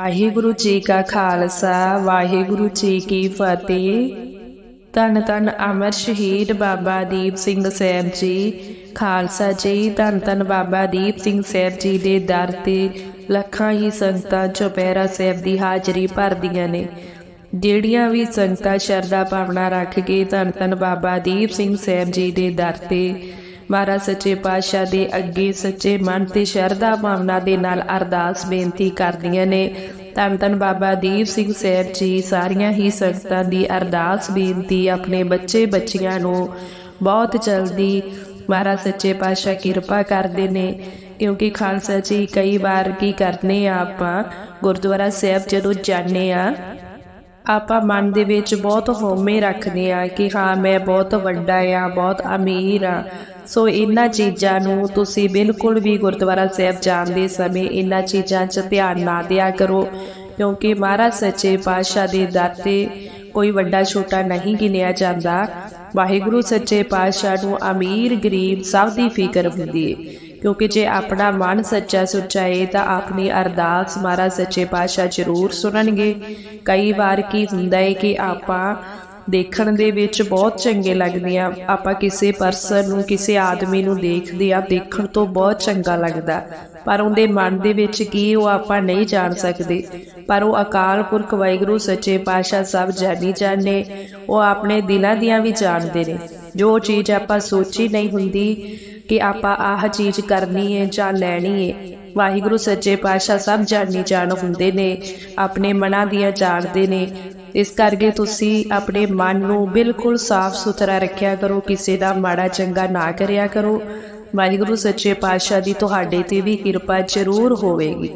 ਵਾਹਿਗੁਰੂ ਜੀ ਕਾ ਖਾਲਸਾ, ਵਾਹਿਗੁਰੂ ਜੀ ਕੀ ਫਤਿਹ। ਧੰਨ ਧੰਨ ਅਮਰ ਸ਼ਹੀਦ ਬਾਬਾ ਦੀਪ ਸਿੰਘ ਸਾਹਿਬ ਜੀ। ਖਾਲਸਾ ਜੀ, ਧੰਨ ਧੰਨ ਬਾਬਾ ਦੀਪ ਸਿੰਘ ਸਾਹਿਬ ਜੀ ਦੇ ਦਰ ਤੇ ਲੱਖਾਂ ਹੀ ਸੰਗਤਾਂ ਚੁਪਹਿਰਾ ਸਾਹਿਬ ਦੀ ਹਾਜ਼ਰੀ ਭਰਦੀਆਂ ਨੇ। ਜਿਹੜੀਆਂ ਵੀ ਸੰਗਤਾਂ ਸ਼ਰਧਾ ਭਾਵਨਾ ਰੱਖ ਕੇ ਧੰਨ ਧੰਨ ਬਾਬਾ ਦੀਪ ਸਿੰਘ ਸਾਹਿਬ ਜੀ ਦੇ ਦਰ ਤੇ ਮਹਾਰਾਜ ਸੱਚੇ ਪਾਤਸ਼ਾਹ ਦੇ ਅੱਗੇ ਸੱਚੇ ਮਨ ਤੇ ਸ਼ਰਧਾ ਭਾਵਨਾ ਦੇ ਨਾਲ ਅਰਦਾਸ ਬੇਨਤੀ ਕਰਦੀਆਂ ਨੇ। ਧੰਨ ਧੰਨ ਬਾਬਾ ਦੀਪ ਸਿੰਘ ਸਾਹਿਬ ਜੀ, ਸਾਰੀਆਂ ਹੀ ਸੰਗਤਾਂ ਦੀ ਅਰਦਾਸ ਬੇਨਤੀ ਆਪਣੇ ਬੱਚੇ ਬੱਚੀਆਂ ਨੂੰ ਬਹੁਤ ਜਲਦੀ ਮਹਾਰਾਜ ਸੱਚੇ ਪਾਤਸ਼ਾਹ ਕਿਰਪਾ ਕਰਦੇ ਨੇ, ਕਿਉਂਕਿ ਖਾਲਸਾ ਜੀ ਕਈ ਵਾਰ ਕੀ ਕਰਨੇ ਆ ਆਪਾਂ, ਗੁਰਦੁਆਰਾ ਸਾਹਿਬ ਜਦੋਂ ਜਾਂਦੇ ਆ, ਆਪਾਂ ਮਨ ਦੇ ਵਿੱਚ ਬਹੁਤ ਹਉਮੈ ਰੱਖਦੇ ਆ ਕਿ ਹਾਂ ਮੈਂ ਬਹੁਤ ਵੱਡਾ ਆ, ਬਹੁਤ ਅਮੀਰ ਆ। ਸੋ ਇਹਨਾਂ ਚੀਜ਼ਾਂ ਨੂੰ ਤੁਸੀਂ ਬਿਲਕੁਲ ਵੀ ਗੁਰਦੁਆਰਾ ਸਾਹਿਬ ਜਾਣ ਦੇ ਸਮੇਂ ਇਹਨਾਂ ਚੀਜ਼ਾਂ 'ਚ ਧਿਆਨ ਨਾ ਦਿਆ ਕਰੋ, ਕਿਉਂਕਿ ਮਹਾਰਾਜ ਸੱਚੇ ਪਾਤਸ਼ਾਹ ਦੇ ਦਰ ਤੇ ਕੋਈ ਵੱਡਾ ਛੋਟਾ ਨਹੀਂ ਗਿਣਿਆ ਜਾਂਦਾ। ਵਾਹਿਗੁਰੂ ਸੱਚੇ ਪਾਤਸ਼ਾਹ ਨੂੰ ਅਮੀਰ ਗਰੀਬ ਸਭ ਦੀ ਫਿਕਰ ਹੁੰਦੀ ਹੈ ਕਿਉਂਕਿ ਜੇ ਆਪਣਾ ਮਨ ਸੱਚਾ ਸੁੱਚਾ ਹੈ ਤਾਂ ਆਪਣੀ ਅਰਦਾਸ ਮਹਾਰਾਜ ਸੱਚੇ ਪਾਤਸ਼ਾਹ ਜ਼ਰੂਰ ਸੁਣਨਗੇ। ਕਈ ਵਾਰ ਕੀ ਹੁੰਦਾ ਹੈ ਕਿ ਆਪਾਂ ਦੇਖਣ ਦੇ ਵਿੱਚ ਬਹੁਤ ਚੰਗੇ ਲੱਗਦੇ ਆ। ਆਪਾਂ ਕਿਸੇ ਪਰਸਨ ਨੂੰ, ਕਿਸੇ ਆਦਮੀ ਨੂੰ ਦੇਖਦੇ ਆ, ਦੇਖਣ ਤੋਂ ਬਹੁਤ ਚੰਗਾ ਲੱਗਦਾ। ਪਰ ਉਹਦੇ ਮਨ ਦੇ ਵਿੱਚ ਕੀ ਉਹ ਆਪਾਂ ਨਹੀਂ ਜਾਣ ਸਕਦੇ। ਪਰ ਉਹ ਅਕਾਲ ਪੁਰਖ ਵਾਹਿਗੁਰੂ, ਸੱਚੇ ਪਾਤਸ਼ਾਹ ਸਭ ਜਾਣੀ ਜਾਣੇ ਉਹ ਆਪਣੇ ਦਿਲਾਂ ਦੀਆਂ ਵੀ ਜਾਣਦੇ ਨੇ। ਜੋ ਚੀਜ਼ ਆਪਾਂ ਸੋਚੀ ਨਹੀਂ ਹੁੰਦੀ ਕਿ ਆਪਾਂ ਆਹ ਚੀਜ਼ ਕਰਨੀ ਹੈ ਜਾਂ ਲੈਣੀ ਹੈ ਵਾਹਿਗੁਰੂ ਸੱਚੇ ਪਾਤਸ਼ਾਹ ਸਭ ਜਾਣੀ ਜਾਣ ਹੁੰਦੇ ਨੇ, ਆਪਣੇ ਮਨਾਂ ਦੀਆਂ ਜਾਣਦੇ ਨੇ। ਇਸ ਕਰਕੇ ਤੁਸੀਂ ਆਪਣੇ ਮਨ ਨੂੰ ਬਿਲਕੁਲ ਸਾਫ਼ ਸੁਥਰਾ ਰੱਖਿਆ ਕਰੋ, ਕਿਸੇ ਦਾ ਮਾੜਾ ਚੰਗਾ ਨਾ ਕਰਿਆ ਕਰੋ। ਵਾਹਿਗੁਰੂ ਸੱਚੇ ਪਾਤਸ਼ਾਹ ਦੀ ਤੁਹਾਡੇ ਤੇ ਵੀ ਕਿਰਪਾ ਜ਼ਰੂਰ ਹੋਵੇਗੀ।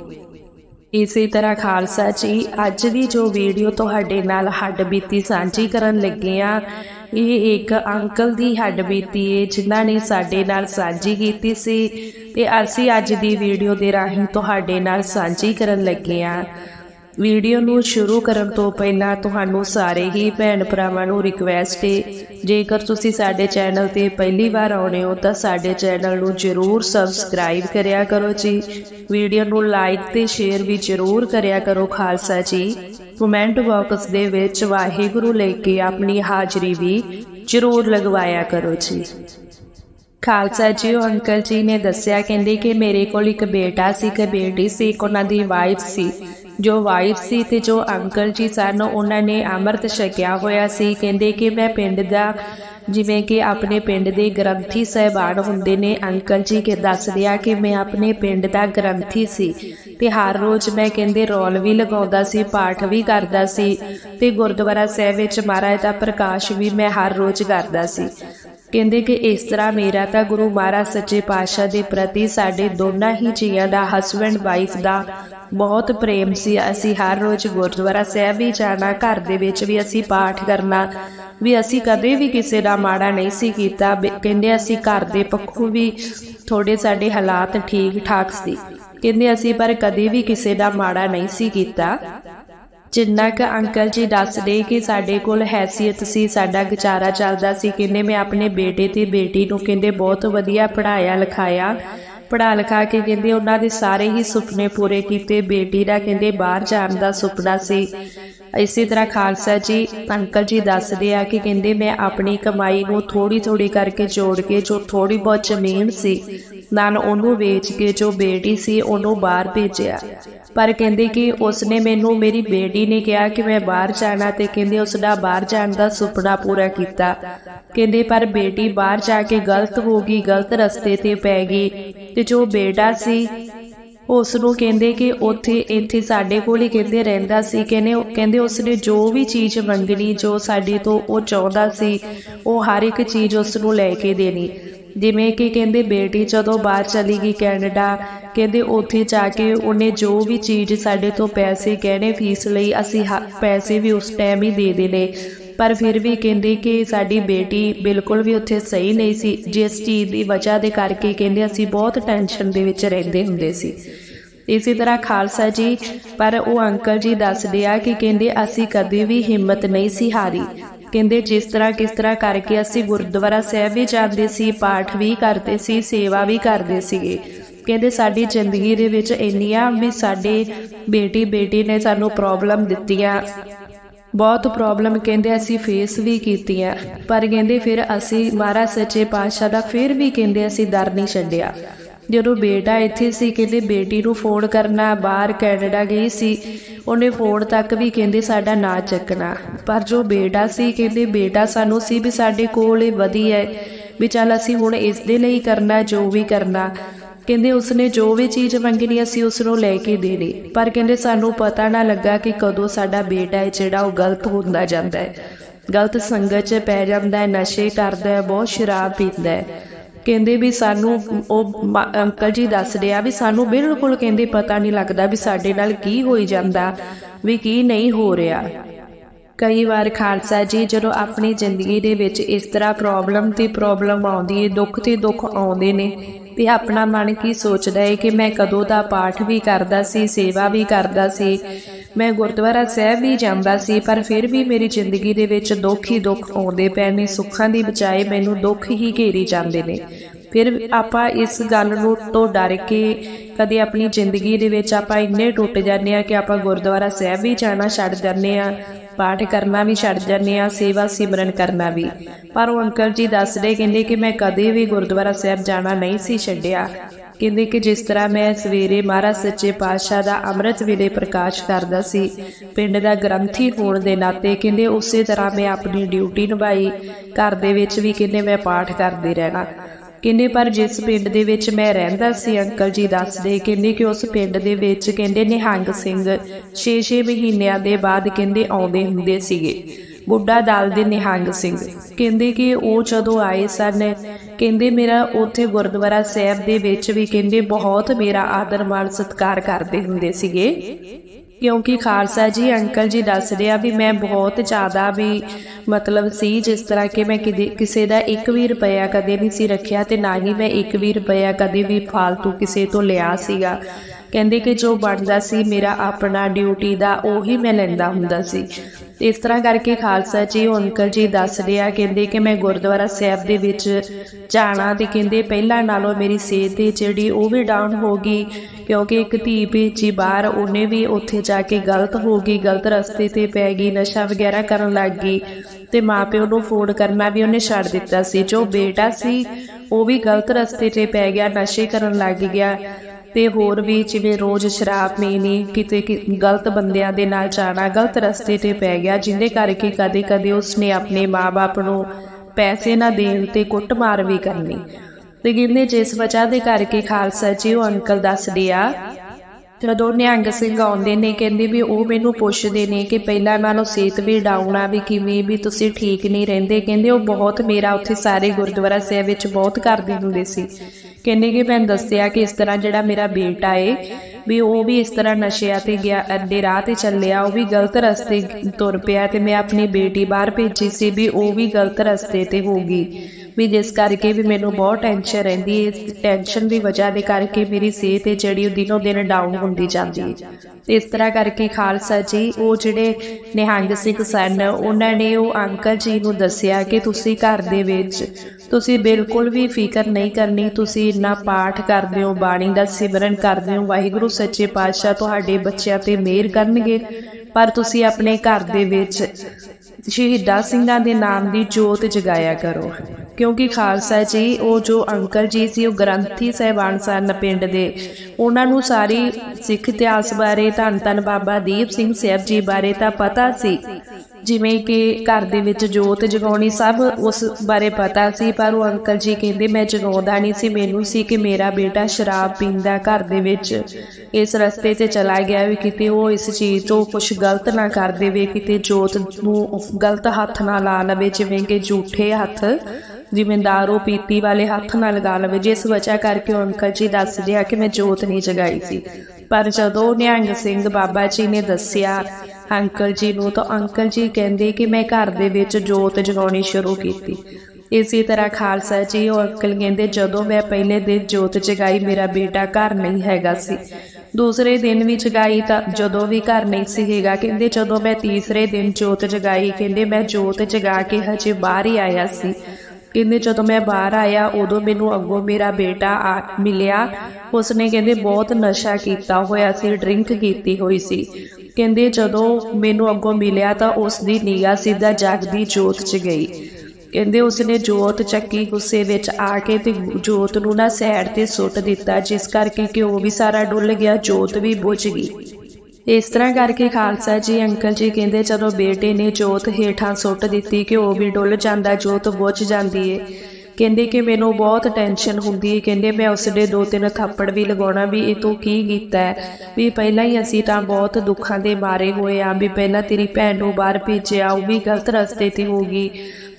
ਇਸੇ ਤਰ੍ਹਾਂ ਖਾਲਸਾ ਜੀ, ਅੱਜ ਦੀ ਜੋ ਵੀਡੀਓ ਤੁਹਾਡੇ ਨਾਲ ਹੱਡ ਬੀਤੀ ਸਾਂਝੀ ਕਰਨ ਲੱਗੇ ਆ ਇਹ ਇੱਕ ਅੰਕਲ ਦੀ ਹੱਡ ਬੀਤੀ ਹੈ ਜਿਨ੍ਹਾਂ ਨੇ ਸਾਡੇ ਨਾਲ ਸਾਂਝੀ ਕੀਤੀ ਸੀ। ਤੇ ਅਸੀਂ ਅੱਜ ਦੀ ਵੀਡੀਓ ਦੇ ਰਾਹੀਂ ਤੁਹਾਡੇ ਨਾਲ ਸਾਂਝੀ ਕਰਨ ਲੱਗੇ ਹਾਂ ਵੀਡੀਓ ਨੂੰ ਸ਼ੁਰੂ ਕਰਨ ਤੋਂ ਪਹਿਲਾਂ ਤੁਹਾਨੂੰ ਸਾਰੇ ਹੀ ਭੈਣ ਭਰਾਵਾਂ ਨੂੰ ਰਿਕਵੈਸਟ ਹੈ ਜੇਕਰ ਤੁਸੀਂ ਸਾਡੇ ਚੈਨਲ ਤੇ ਪਹਿਲੀ ਵਾਰ ਆਉਣੇ ਹੋ, ਤਾਂ ਸਾਡੇ ਚੈਨਲ ਨੂੰ ਜਰੂਰ ਸਬਸਕ੍ਰਾਈਬ ਕਰਿਆ ਕਰੋ ਜੀ। ਵੀਡੀਓ ਨੂੰ ਲਾਈਕ ਤੇ ਸ਼ੇਅਰ ਵੀ ਜਰੂਰ ਕਰਿਆ ਕਰੋ, ਖਾਲਸਾ ਜੀ। ਕਮੈਂਟ ਬਾਕਸ ਦੇ ਵਿੱਚ ਵਾਹਿਗੁਰੂ ਲੈ ਕੇ ਆਪਣੀ ਹਾਜ਼ਰੀ ਵੀ ਜਰੂਰ ਲਗਵਾਇਆ ਕਰੋ ਜੀ। ਖਾਲਸਾ ਜੀ ਉਹ ਅੰਕਲ ਜੀ ਨੇ ਦੱਸਿਆ, ਕਹਿੰਦੇ ਕਿ ਮੇਰੇ ਕੋਲ ਇੱਕ ਬੇਟਾ ਸੀ, ਇੱਕ ਬੇਟੀ ਸੀ, ਇੱਕ ਉਹਨਾਂ ਦੀ ਵਾਈਫ ਸੀ। ਜੋ ਵਾਈਫ ਸੀ ਤੇ ਜੋ ਅੰਕਲ ਜੀ ਸਨ, ਉਹਨਾਂ ਨੇ ਅੰਮ੍ਰਿਤ ਛਕਿਆ ਹੋਇਆ ਸੀ। ਕਹਿੰਦੇ ਕਿ ਮੈਂ ਪਿੰਡ ਦਾ, ਜਿਵੇਂ ਕਿ ਆਪਣੇ ਪਿੰਡ ਦੇ ਗ੍ਰੰਥੀ ਸਹਿਬਾਨ ਹੁੰਦੇ ਨੇ, ਅੰਕਲ ਜੀ ਕੇ ਦੱਸਦੇ ਆ ਕਿ ਮੈਂ ਆਪਣੇ ਪਿੰਡ ਦਾ ਗ੍ਰੰਥੀ ਸੀ ਤੇ ਹਰ ਰੋਜ਼ ਮੈਂ ਕਹਿੰਦੇ ਰੋਲ ਵੀ ਲਗਾਉਂਦਾ ਸੀ, ਪਾਠ ਵੀ ਕਰਦਾ ਸੀ ਤੇ ਗੁਰਦੁਆਰਾ ਸਾਹਿਬ ਵਿੱਚ ਮਹਾਰਾਜ ਦਾ ਪ੍ਰਕਾਸ਼ ਵੀ ਮੈਂ ਹਰ ਰੋਜ਼ ਕਰਦਾ ਸੀ। ਕਹਿੰਦੇ ਕਿ ਇਸ ਤਰ੍ਹਾਂ ਮੇਰਾ ਤਾਂ ਗੁਰੂ ਮਹਾਰਾਜ ਸੱਚੇ ਪਾਤਸ਼ਾਹ ਦੇ ਪ੍ਰਤੀ ਸਾਡੇ ਦੋਨਾਂ ਹੀ ਜੀਆਂ ਦਾ ਹਸਬੰਡ ਵਾਈਫ ਦਾ ਬਹੁਤ ਪ੍ਰੇਮ ਸੀ। ਅਸੀਂ ਹਰ ਰੋਜ਼ ਗੁਰਦੁਆਰਾ ਸਾਹਿਬ ਵੀ ਜਾਣਾ, ਘਰ ਦੇ ਵਿੱਚ ਵੀ ਅਸੀਂ ਪਾਠ ਕਰਨਾ, ਵੀ ਅਸੀਂ ਕਦੇ ਵੀ ਕਿਸੇ ਦਾ ਮਾੜਾ ਨਹੀਂ ਸੀ ਕੀਤਾ। ਕਹਿੰਦੇ ਅਸੀਂ ਘਰ ਦੇ ਪੱਖੋਂ ਵੀ ਥੋੜੇ ਸਾਡੇ ਹਾਲਾਤ ਠੀਕ ਠਾਕ ਸੀ। ਕਹਿੰਦੇ ਅਸੀਂ ਪਰ ਕਦੇ ਵੀ ਕਿਸੇ ਦਾ ਮਾੜਾ ਨਹੀਂ ਸੀ ਕੀਤਾ। ਜਿੰਨਾ ਕ ਅੰਕਲ ਜੀ ਦੱਸਦੇ ਕਿ ਸਾਡੇ ਕੋਲ ਹੈਸੀਅਤ ਸੀ, ਸਾਡਾ ਗੁਜ਼ਾਰਾ ਚੱਲਦਾ ਸੀ, ਕਹਿੰਦੇ ਮੈਂ ਆਪਣੇ ਬੇਟੇ ਤੇ ਬੇਟੀ ਨੂੰ ਕਹਿੰਦੇ ਬਹੁਤ ਵਧੀਆ ਪੜਾਇਆ ਲਿਖਾਇਆ। ਪੜਾ ਲਿਖਾ ਕੇ ਕਹਿੰਦੇ ਉਹਨਾਂ ਦੇ ਸਾਰੇ ਹੀ ਸੁਪਨੇ ਪੂਰੇ ਕੀਤੇ, ਬੇਟੀ ਦਾ ਕਹਿੰਦੇ ਬਾਹਰ ਜਾਣ ਦਾ ਸੁਪਨਾ ਸੀ। ਇਸੇ ਤਰ੍ਹਾਂ ਖਾਲਸਾ ਜੀ, ਅੰਕਲ ਜੀ ਦੱਸਦੇ ਆ ਕਿ ਕਹਿੰਦੇ ਮੈਂ ਆਪਣੀ ਕਮਾਈ ਨੂੰ ਥੋੜੀ ਥੋੜੀ ਕਰਕੇ ਜੋੜ ਕੇ ਜੋ ਥੋੜੀ ਬਹੁਤ ਜ਼ਮੀਨ ਸੀ, ਨਾਲ ਉਹਨੂੰ ਵੇਚ ਕੇ ਜੋ ਬੇਟੀ ਸੀ ਉਹਨੂੰ ਬਾਹਰ ਭੇਜਿਆ। ਪਰ ਕਹਿੰਦੇ ਕਿ ਉਸਨੇ ਮੈਨੂੰ, ਮੇਰੀ ਬੇਟੀ ਨੇ ਕਿਹਾ ਕਿ ਮੈਂ ਬਾਹਰ ਜਾਣਾ ਤੇ ਕਹਿੰਦੇ ਉਸਦਾ ਬਾਹਰ ਜਾਣ ਦਾ ਸੁਪਨਾ ਪੂਰਾ ਕੀਤਾ। ਕਹਿੰਦੇ ਪਰ ਬੇਟੀ ਬਾਹਰ ਜਾ ਕੇ ਗਲਤ ਹੋ ਗਈ, ਗਲਤ ਰਸਤੇ ਤੇ ਪੈ ਗਈ ਤੇ ਜੋ ਬੇਟਾ ਸੀ ਉਸ ਨੂੰ ਕਹਿੰਦੇ ਕਿ ਉੱਥੇ, ਇੱਥੇ ਸਾਡੇ ਕੋਲ ਹੀ ਕਹਿੰਦੇ ਰਹਿੰਦਾ ਸੀ। ਕਹਿੰਦੇ ਕਹਿੰਦੇ ਉਸਨੇ ਜੋ ਵੀ ਚੀਜ਼ ਮੰਗਣੀ, ਜੋ ਸਾਡੇ ਤੋਂ ਉਹ ਚਾਹੁੰਦਾ ਸੀ, ਉਹ ਹਰ ਇੱਕ ਚੀਜ਼ ਉਸ ਨੂੰ ਲੈ ਕੇ ਦੇਣੀ। ਜਿਵੇਂ ਕਿ ਕਹਿੰਦੇ ਬੇਟੀ ਜਦੋਂ ਬਾਹਰ ਚਲੀ ਗਈ ਕੈਨੇਡਾ, ਕਹਿੰਦੇ ਉੱਥੇ ਜਾ ਕੇ ਉਹਨੇ ਜੋ ਵੀ ਚੀਜ਼ ਸਾਡੇ ਤੋਂ ਪੈਸੇ ਕਹਿਣੇ ਫੀਸ ਲਈ ਅਸੀਂ ਹ- ਪੈਸੇ ਵੀ ਉਸ ਟਾਈਮ ਹੀ ਦੇ ਦੇਣੇ। ਪਰ ਫਿਰ ਵੀ ਕਹਿੰਦੇ ਕਿ ਸਾਡੀ ਬੇਟੀ ਬਿਲਕੁਲ ਵੀ ਉੱਥੇ ਸਹੀ ਨਹੀਂ ਸੀ, ਜਿਸ ਚੀਜ਼ ਦੀ ਵਜ੍ਹਾ ਦੇ ਕਰਕੇ ਕਹਿੰਦੇ ਅਸੀਂ ਬਹੁਤ ਟੈਨਸ਼ਨ ਦੇ ਵਿੱਚ ਰਹਿੰਦੇ ਹੁੰਦੇ ਸੀ। ਇਸੇ ਤਰ੍ਹਾਂ ਖਾਲਸਾ ਜੀ, ਪਰ ਉਹ ਅੰਕਲ ਜੀ ਦੱਸਦੇ ਆ ਕਿ ਕਹਿੰਦੇ ਅਸੀਂ ਕਦੇ ਵੀ ਹਿੰਮਤ ਨਹੀਂ ਸੀ ਹਾਰੀ। ਕਹਿੰਦੇ ਜਿਸ ਤਰ੍ਹਾਂ ਕਿਸ ਤਰ੍ਹਾਂ ਕਰਕੇ ਅਸੀਂ ਗੁਰਦੁਆਰਾ ਸਾਹਿਬ ਵੀ ਜਾਂਦੇ ਸੀ, ਪਾਠ ਵੀ ਕਰਦੇ ਸੀ, ਸੇਵਾ ਵੀ ਕਰਦੇ ਸੀਗੇ। ਕਹਿੰਦੇ ਸਾਡੀ ਜ਼ਿੰਦਗੀ ਦੇ ਵਿੱਚ ਇੰਨੀਆਂ ਵੀ ਸਾਡੇ ਬੇਟੀ ਬੇਟੀ ਨੇ ਸਾਨੂੰ ਪ੍ਰੋਬਲਮ ਦਿੱਤੀਆਂ। ਬਹੁਤ ਪ੍ਰੋਬਲਮ ਕਹਿੰਦੇ ਅਸੀਂ ਫੇਸ ਵੀ ਕੀਤੀਆਂ ਪਰ ਕਹਿੰਦੇ ਫਿਰ ਅਸੀਂ ਮਹਾਰਾਜ ਸੱਚੇ ਪਾਤਸ਼ਾਹ ਦਾ ਫਿਰ ਵੀ ਕਹਿੰਦੇ ਅਸੀਂ ਦਰ ਨਹੀਂ ਛੱਡਿਆ। ਜਦੋਂ ਬੇਟਾ ਇੱਥੇ ਸੀ, ਕਹਿੰਦੇ ਬੇਟੀ ਨੂੰ ਫੋਨ ਕਰਨਾ, ਬਾਹਰ ਕੈਨੇਡਾ ਗਈ ਸੀ, ਉਹਨੇ ਫੋਨ ਤੱਕ ਵੀ ਕਹਿੰਦੇ ਸਾਡਾ ਨਾਂ ਚੱਕਣਾ। ਪਰ ਜੋ ਬੇਟਾ ਸੀ, ਕਹਿੰਦੇ ਬੇਟਾ ਸਾਨੂੰ ਸੀ ਵੀ ਸਾਡੇ ਕੋਲ ਇਹ ਵਧੀਆ ਹੈ, ਵੀ ਚੱਲ ਅਸੀਂ ਹੁਣ ਇਸ ਦੇ ਲਈ ਕਰਨਾ, ਜੋ ਵੀ ਕਰਨਾ। ਕਹਿੰਦੇ ਉਸਨੇ ਜੋ ਵੀ ਚੀਜ਼ ਮੰਗਣੀ ਅਸੀਂ ਉਸ ਨੂੰ ਲੈ ਕੇ ਦੇਣੀ। ਪਰ ਕਹਿੰਦੇ ਸਾਨੂੰ ਪਤਾ ਨਾ ਲੱਗਾ ਕਿ ਕਦੋਂ ਸਾਡਾ ਬੇਟਾ ਹੈ ਜਿਹੜਾ ਉਹ ਗਲਤ ਹੁੰਦਾ ਜਾਂਦਾ ਹੈ। ਗਲਤ ਸੰਗਤ 'ਚ ਪੈ ਜਾਂਦਾ ਹੈ, ਨਸ਼ੇ ਕਰਦਾ ਹੈ, ਬਹੁਤ ਸ਼ਰਾਬ ਪੀਂਦਾ ਹੈ। ਕਹਿੰਦੇ ਵੀ ਸਾਨੂੰ ਉਹ ਅੰਕਲ ਜੀ ਦੱਸ ਰਿਹਾ ਵੀ ਸਾਨੂੰ ਬਿਲਕੁਲ ਕਹਿੰਦੇ ਪਤਾ ਨਹੀਂ ਲੱਗਦਾ ਵੀ ਸਾਡੇ ਨਾਲ ਕੀ ਹੋਈ ਜਾਂਦਾ, ਵੀ ਕੀ ਨਹੀਂ ਹੋ ਰਿਹਾ। ਕਈ ਵਾਰ ਖਾਲਸਾ ਜੀ ਜਦੋਂ ਆਪਣੀ ਜ਼ਿੰਦਗੀ ਦੇ ਵਿੱਚ ਇਸ ਤਰ੍ਹਾਂ ਪ੍ਰੋਬਲਮ ਤੇ ਪ੍ਰੋਬਲਮ ਆਉਂਦੀ ਹੈ, ਦੁੱਖ ਤੇ ਦੁੱਖ ਆਉਂਦੇ ਨੇ ਤੇ ਆਪਣਾ ਮਨ ਕੀ ਸੋਚਦਾ ਹੈ ਕਿ ਮੈਂ ਕਦੋਂ ਦਾ ਪਾਠ ਵੀ ਕਰਦਾ ਸੀ, ਸੇਵਾ ਵੀ ਕਰਦਾ ਸੀ, ਮੈਂ ਗੁਰਦੁਆਰਾ ਸਾਹਿਬ ਵੀ ਜਾਂਦਾ ਸੀ, ਪਰ ਫਿਰ ਵੀ ਮੇਰੀ ਜ਼ਿੰਦਗੀ ਦੇ ਵਿੱਚ ਦੁੱਖ ਹੀ ਦੁੱਖ ਆਉਂਦੇ ਪਏ ਨੇ, ਸੁੱਖਾਂ ਦੀ ਬਜਾਏ ਮੈਨੂੰ ਦੁੱਖ ਹੀ ਘੇਰੀ ਜਾਂਦੇ ਨੇ। ਫਿਰ ਆਪਾਂ ਇਸ ਗੱਲ ਨੂੰ ਤੋਂ ਡਰ ਕੇ ਕਦੇ ਆਪਣੀ ਜ਼ਿੰਦਗੀ ਦੇ ਵਿੱਚ ਆਪਾਂ ਇੰਨੇ ਟੁੱਟ ਜਾਂਦੇ ਆ ਕਿ ਆਪਾਂ ਗੁਰਦੁਆਰਾ ਸਾਹਿਬ ਵੀ ਜਾਣਾ ਛੱਡ ਜਾਂਦੇ ਆ ਪਾਠ ਕਰਨਾ ਵੀ ਛੱਡ ਜਾਂਦੇ ਆ ਸੇਵਾ ਸਿਮਰਨ ਕਰਨਾ ਵੀ। ਪਰ ਉਹ ਅੰਕਲ ਜੀ ਦੱਸਦੇ, ਕਹਿੰਦੇ ਕਿ ਮੈਂ ਕਦੇ ਵੀ ਗੁਰਦੁਆਰਾ ਸਾਹਿਬ ਜਾਣਾ ਨਹੀਂ ਸੀ ਛੱਡਿਆ। ਕਹਿੰਦੇ ਕਿ ਜਿਸ ਤਰ੍ਹਾਂ ਮੈਂ ਸਵੇਰੇ ਮਹਾਰਾਜ ਸੱਚੇ ਪਾਤਸ਼ਾਹ ਦਾ ਅੰਮ੍ਰਿਤ ਵੇਲੇ ਪ੍ਰਕਾਸ਼ ਕਰਦਾ ਸੀ, ਪਿੰਡ ਦਾ ਗ੍ਰੰਥੀ ਹੋਣ ਦੇ ਨਾਤੇ ਕਹਿੰਦੇ ਉਸੇ ਤਰ੍ਹਾਂ ਮੈਂ ਆਪਣੀ ਡਿਊਟੀ ਨਿਭਾਈ। ਘਰ ਦੇ ਵਿੱਚ ਵੀ ਕਹਿੰਦੇ ਮੈਂ ਪਾਠ ਕਰਦੇ ਰਹਿਣਾ। ਕਹਿੰਦੇ ਪਰ ਜਿਸ ਪਿੰਡ ਦੇ ਵਿੱਚ ਮੈਂ ਰਹਿੰਦਾ ਸੀ, ਅੰਕਲ ਜੀ ਦੱਸਦੇ ਕਹਿੰਦੇ ਕਿ ਉਸ ਪਿੰਡ ਦੇ ਵਿੱਚ ਕਹਿੰਦੇ ਨਿਹੰਗ ਸਿੰਘ 6-6 ਮਹੀਨਿਆਂ ਦੇ ਬਾਅਦ ਕਹਿੰਦੇ ਆਉਂਦੇ ਹੁੰਦੇ ਸੀਗੇ। ਬੁੱਢਾ ਦਲ ਦੇ ਨਿਹੰਗ ਸਿੰਘ ਕਹਿੰਦੇ ਕਿ ਉਹ ਜਦੋਂ ਆਏ ਸਨ, ਕਹਿੰਦੇ ਮੇਰਾ ਉੱਥੇ ਗੁਰਦੁਆਰਾ ਸਾਹਿਬ ਦੇ ਵਿੱਚ ਵੀ ਕਹਿੰਦੇ ਬਹੁਤ ਮੇਰਾ ਆਦਰ ਮਾਣ ਸਤਿਕਾਰ ਕਰਦੇ ਹੁੰਦੇ ਸੀਗੇ। ਕਿਉਂਕਿ ਖਾਲਸਾ ਜੀ, ਅੰਕਲ ਜੀ ਦੱਸਦੇ ਆ ਵੀ ਮੈਂ ਬਹੁਤ ਜ਼ਿਆਦਾ ਵੀ ਮਤਲਬ ਸੀ, ਜਿਸ ਤਰ੍ਹਾਂ ਕਿ ਮੈਂ ਕਿਦੇ- ਕਿਸੇ ਦਾ 1 ਵੀ ਰੁਪਇਆ ਕਦੇ ਨਹੀਂ ਸੀ ਰੱਖਿਆ ਤੇ ਨਾ ਹੀ ਮੈਂ 1 ਵੀ ਰੁਪਇਆ ਕਦੇ ਵੀ ਫालतू ਕਿਸੇ ਤੋਂ ਲਿਆ ਸੀਗਾ। ਕਹਿੰਦੇ ਕਿ ਜੋ ਬਣਦਾ ਸੀ ਮੇਰਾ ਆਪਣਾ ਡਿਊਟੀ ਦਾ ਉਹੀ ਮੈਂ ਲੈਂਦਾ ਹੁੰਦਾ ਸੀ। ਇਸ ਤਰ੍ਹਾਂ ਕਰਕੇ ਖਾਲਸਾ ਜੀ ਉਹ ਅੰਕਲ ਜੀ ਦੱਸਦੇ ਆ, ਕਹਿੰਦੇ ਕਿ ਮੈਂ ਗੁਰਦੁਆਰਾ ਸਾਹਿਬ ਦੇ ਵਿੱਚ ਜਾਣਾ ਤੇ ਕਹਿੰਦੇ ਪਹਿਲਾਂ ਨਾਲੋਂ ਮੇਰੀ ਸਿਹਤ ਤੇ ਜਿਹੜੀ ਉਹ ਵੀ ਡਾਊਨ ਹੋ ਗਈ, ਕਿਉਂਕਿ ਇੱਕ ਧੀ ਭੇਜੀ ਬਾਹਰ, ਉਹਨੇ ਵੀ ਉੱਥੇ ਜਾ ਕੇ ਗਲਤ ਹੋ ਗਈ, ਗਲਤ ਰਸਤੇ ਤੇ ਪੈ ਗਈ, ਨਸ਼ਾ ਵਗੈਰਾ ਕਰਨ ਲੱਗ ਗਈ ਤੇ ਮਾਪਿਓ ਨੂੰ ਫੋਨ ਕਰਨਾ ਵੀ ਉਹਨੇ ਛੱਡ ਦਿੱਤਾ ਸੀ। ਜੋ ਬੇਟਾ ਸੀ, ਉਹ ਵੀ ਗਲਤ ਰਸਤੇ ਤੇ ਪੈ ਗਿਆ, ਨਸ਼ੇ ਕਰਨ ਲੱਗ ਗਿਆ। ਤੇ ਹੋਰ ਵੀ ਜਿਵੇਂ ਰੋਜ਼ ਸ਼ਰਾਬ ਪੀਣੀ, ਕਿਤੇ ਗਲਤ ਬੰਦਿਆਂ ਦੇ ਨਾਲ ਜਾਣਾ, ਗਲਤ ਰਸਤੇ ਤੇ ਪੈ ਗਿਆ, ਜਿੰਦੇ ਕਰਕੇ ਕਦੇ-ਕਦੇ ਉਸਨੇ ਆਪਣੇ ਮਾਪੇ ਨੂੰ ਪੈਸੇ ਨਾ ਦੇਣ ਤੇ ਕੁੱਟਮਾਰ ਵੀ ਕਰਨੀ। ਤੇ ਕਹਿੰਦੇ ਜਿਸ ਵਜ੍ਹਾ ਦੇ ਕਰਕੇ ਖਾਲਸਾ ਜੀ ਉਹ ਅੰਕਲ ਦੱਸਦੇ ਆ ਜਦੋਂ ਨਿਹੰਗ ਸਿੰਘ ਆਉਂਦੇ ਨੇ, ਕਹਿੰਦੇ ਵੀ ਉਹ ਮੈਨੂੰ ਪੁੱਛਦੇ ਨੇ ਕਿ ਪਹਿਲਾਂ ਨਾਲੋਂ ਸਿਹਤ ਵੀ ਡਾਊਨ ਆ, ਵੀ ਕਿਵੇਂ ਵੀ ਤੁਸੀਂ ਠੀਕ ਨਹੀਂ ਰਹਿੰਦੇ। ਕਹਿੰਦੇ ਉਹ ਬਹੁਤ ਮੇਰਾ ਉੱਥੇ ਸਾਰੇ ਗੁਰਦੁਆਰਾ ਸਾਹਿਬ ਵਿੱਚ ਬਹੁਤ ਕਰਦੇ ਹੁੰਦੇ ਸੀ। ਕਹਿੰਦੇ ਕਿ ਮੈਂ ਦੱਸਿਆ ਕਿ ਇਸ ਤਰ੍ਹਾਂ ਜਿਹੜਾ ਮੇਰਾ ਬੇਟਾ ਏ, ਵੀ ਉਹ ਵੀ ਇਸ ਤਰ੍ਹਾਂ ਨਸ਼ਿਆਂ ਤੇ ਗਿਆ, ਅੱਡੇ ਰਾਹ ਤੇ ਚੱਲਿਆ, ਉਹ ਵੀ ਗਲਤ ਰਸਤੇ ਤੁਰ ਪਿਆ ਤੇ ਮੈਂ ਆਪਣੀ ਬੇਟੀ ਬਾਹਰ ਭੇਜੀ ਸੀ ਵੀ ਉਹ ਵੀ ਗਲਤ ਰਸਤੇ ਤੇ ਹੋ ਗਈ। ਵੀ ਜਿਸ ਕਰਕੇ ਵੀ ਮੈਨੂੰ ਬਹੁਤ ਟੈਨਸ਼ਨ ਰਹਿੰਦੀ ਹੈ, ਇਸ ਟੈਨਸ਼ਨ ਦੀ ਵਜ੍ਹਾ ਦੇ ਕਰਕੇ ਮੇਰੀ ਸਿਹਤ ਹੈ ਜਿਹੜੀ ਉਹ ਦਿਨੋ ਦਿਨ ਡਾਊਨ ਹੁੰਦੀ ਜਾਂਦੀ ਹੈ। ਤੇ ਇਸ ਤਰ੍ਹਾਂ ਕਰਕੇ ਖਾਲਸਾ ਜੀ, ਉਹ ਜਿਹੜੇ ਨਿਹੰਗ ਸਿੰਘ ਸਨ, ਉਹਨਾਂ ਨੇ ਉਹ ਅੰਕਲ ਜੀ ਨੂੰ ਦੱਸਿਆ ਕਿ ਤੁਸੀਂ ਘਰ ਦੇ ਵਿੱਚ ਤੁਸੀਂ ਬਿਲਕੁਲ ਵੀ ਫਿਕਰ ਨਹੀਂ ਕਰਨੀ, ਤੁਸੀਂ ਇੰਨਾ ਪਾਠ ਕਰਦੇ ਹੋ, ਬਾਣੀ ਦਾ ਸਿਮਰਨ ਕਰਦੇ ਹੋ, ਵਾਹਿਗੁਰੂ ਸੱਚੇ ਪਾਤਸ਼ਾਹ ਤੁਹਾਡੇ ਬੱਚਿਆਂ ਤੇ ਮਿਹਰ ਕਰਨਗੇ, ਪਰ ਤੁਸੀਂ ਆਪਣੇ ਘਰ ਦੇ ਵਿੱਚ ਸ਼ਹੀਦਾਂ ਸਿੰਘਾਂ ਦੇ ਨਾਮ ਦੀ ਜੋਤ ਜਗਾਇਆ ਕਰੋ। ਕਿਉਂਕਿ ਖਾਲਸਾ ਜੀ, ਉਹ ਜੋ ਅੰਕਲ ਜੀ ਸੀ, ਉਹ ਗ੍ਰੰਥੀ ਸਹਿਬਾਨ ਸਨ ਪਿੰਡ ਦੇ। ਉਹਨਾਂ ਨੂੰ ਸਾਰੀ ਸਿੱਖ ਇਤਿਹਾਸ ਬਾਰੇ, ਧੰਨ ਧੰਨ ਬਾਬਾ ਦੀਪ ਸਿੰਘ ਸਾਹਿਬ ਜੀ ਬਾਰੇ ਤਾਂ ਪਤਾ ਸੀ। ਜਿਵੇਂ ਕਿ ਘਰ ਦੇ ਵਿੱਚ ਜੋਤ ਜਗਾਉਣੀ ਸਭ ਉਸ ਬਾਰੇ ਪਤਾ ਸੀ, ਪਰ ਉਹ ਅੰਕਲ ਜੀ ਕਹਿੰਦੇ, ਮੈਂ ਜਗਾਉਂਦਾ ਨਹੀਂ ਸੀ। ਮੈਨੂੰ ਸੀ ਕਿ ਮੇਰਾ ਬੇਟਾ ਸ਼ਰਾਬ ਪੀਂਦਾ ਘਰ ਦੇ ਵਿੱਚ। ਇਸ ਰਸਤੇ ਤੇ ਚਲਾ ਗਿਆ ਵੀ ਕਿਤੇ ਉਹ ਇਸ ਚੀਜ਼ ਤੋਂ ਕੁਝ ਗਲਤ ਨਾ ਕਰ ਦੇਵੇ, ਕਿਤੇ ਜੋਤ ਨੂੰ ਗਲਤ ਹੱਥ ਨਾ ਲਾ ਲਵੇ, ਜਿਵੇਂ ਕਿ ਝੂਠੇ ਹੱਥ ਜਿਵੇਂ ਦਾਰੂ ਪੀਤੀ ਵਾਲੇ ਹੱਥ ਨਾਲ ਲਗਾ ਲਵੇ, ਜਿਸ ਵਜ੍ਹਾ ਕਰਕੇ ਉਹ ਅੰਕਲ ਜੀ ਦੱਸਦੇ ਆ ਕਿ ਮੈਂ ਜੋਤ ਨਹੀਂ ਜਗਾਈ ਸੀ। ਪਰ ਜਦੋਂ ਨਿਹੰਗ ਸਿੰਘ ਬਾਬਾ ਜੀ ਨੇ ਦੱਸਿਆ ਅੰਕਲ ਜੀ ਨੂੰ, ਤਾਂ ਅੰਕਲ ਜੀ ਕਹਿੰਦੇ ਕਿ ਮੈਂ ਘਰ ਦੇ ਵਿੱਚ ਜੋਤ ਜਗਾਉਣੀ ਸ਼ੁਰੂ ਕੀਤੀ। ਇਸੇ ਤਰ੍ਹਾਂ ਖਾਲਸਾ ਜੀ, ਉਹ ਅੰਕਲ ਕਹਿੰਦੇ, ਜਦੋਂ ਮੈਂ ਪਹਿਲੇ ਦਿਨ ਜੋਤ ਜਗਾਈ, ਮੇਰਾ ਬੇਟਾ ਘਰ ਨਹੀਂ ਹੈਗਾ ਸੀ। ਦੂਸਰੇ ਦਿਨ ਵੀ ਜਗਾਈ, ਤਾਂ ਜਦੋਂ ਵੀ ਘਰ ਨਹੀਂ ਸੀ ਹੈਗਾ, ਕਹਿੰਦੇ, ਜਦੋਂ ਮੈਂ ਤੀਸਰੇ ਦਿਨ ਜੋਤ ਜਗਾਈ, ਕਹਿੰਦੇ, ਮੈਂ ਜੋਤ ਜਗਾ ਕੇ ਹਜੇ ਬਾਹਰ ਹੀ ਆਇਆ ਸੀ। ਕਹਿੰਦੇ ਜਦੋਂ ਮੈਂ ਬਾਹਰ ਆਇਆ, ਉਦੋਂ ਮੈਨੂੰ ਅੱਗੋਂ ਮੇਰਾ ਬੇਟਾ ਆ ਮਿਲਿਆ। ਉਸਨੇ ਕਹਿੰਦੇ ਬਹੁਤ ਨਸ਼ਾ ਕੀਤਾ ਹੋਇਆ ਸੀ ਡਰਿੰਕ ਕੀਤੀ ਹੋਈ ਸੀ। ਕਹਿੰਦੇ ਜਦੋਂ ਮੈਨੂੰ ਅੱਗੋਂ ਮਿਲਿਆ ਤਾਂ ਉਸ ਦੀ ਨਿਗਾਹ ਸਿੱਧਾ ਜਗਦੀ ਜੋਤ 'ਚ ਗਈ। ਕਹਿੰਦੇ ਉਸਨੇ ਜੋਤ ਚੱਕੀ ਗੁੱਸੇ ਵਿੱਚ ਆ ਕੇ ਤੇ ਜੋਤ ਨੂੰ ਨਾ ਸਾਈਡ ਤੇ ਸੁੱਟ ਦਿੱਤਾ, ਜਿਸ ਕਰਕੇ ਕਿ ਉਹ ਵੀ ਸਾਰਾ ਡੁੱਲ ਗਿਆ, ਜੋਤ ਵੀ ਬੁਝ ਗਈ। ਇਸ ਤਰ੍ਹਾਂ ਕਰਕੇ ਖਾਲਸਾ ਜੀ, ਅੰਕਲ ਜੀ ਕਹਿੰਦੇ ਜਦੋਂ ਬੇਟੇ ਨੇ ਜੋਤ ਹੇਠਾਂ ਸੁੱਟ ਦਿੱਤੀ ਕਿ ਉਹ ਵੀ ਡੁੱਲ ਜਾਂਦਾ, ਜੋਤ ਬੁੱਝ ਜਾਂਦੀ ਏ। ਕਹਿੰਦੇ ਕਿ ਮੈਨੂੰ ਬਹੁਤ ਟੈਨਸ਼ਨ ਹੁੰਦੀ ਏ। ਕਹਿੰਦੇ ਮੈਂ ਉਸਦੇ ਦੋ ਤਿੰਨ ਥੱਪੜ ਵੀ ਲਗਾਉਣਾ ਵੀ ਇਹ ਤੂੰ ਕੀ ਕੀਤਾ ਵੀ ਪਹਿਲਾਂ ਹੀ ਅਸੀਂ ਤਾਂ ਬਹੁਤ ਦੁੱਖਾਂ ਦੇ ਮਾਰੇ ਹੋਏ ਆ ਵੀ ਪਹਿਲਾਂ ਤੇਰੀ ਭੈਣ ਨੂੰ ਬਾਹਰ ਭੇਜਿਆ, ਉਹ ਵੀ ਗਲਤ ਰਸਤੇ ਤੇ ਹੋ ਗਈ।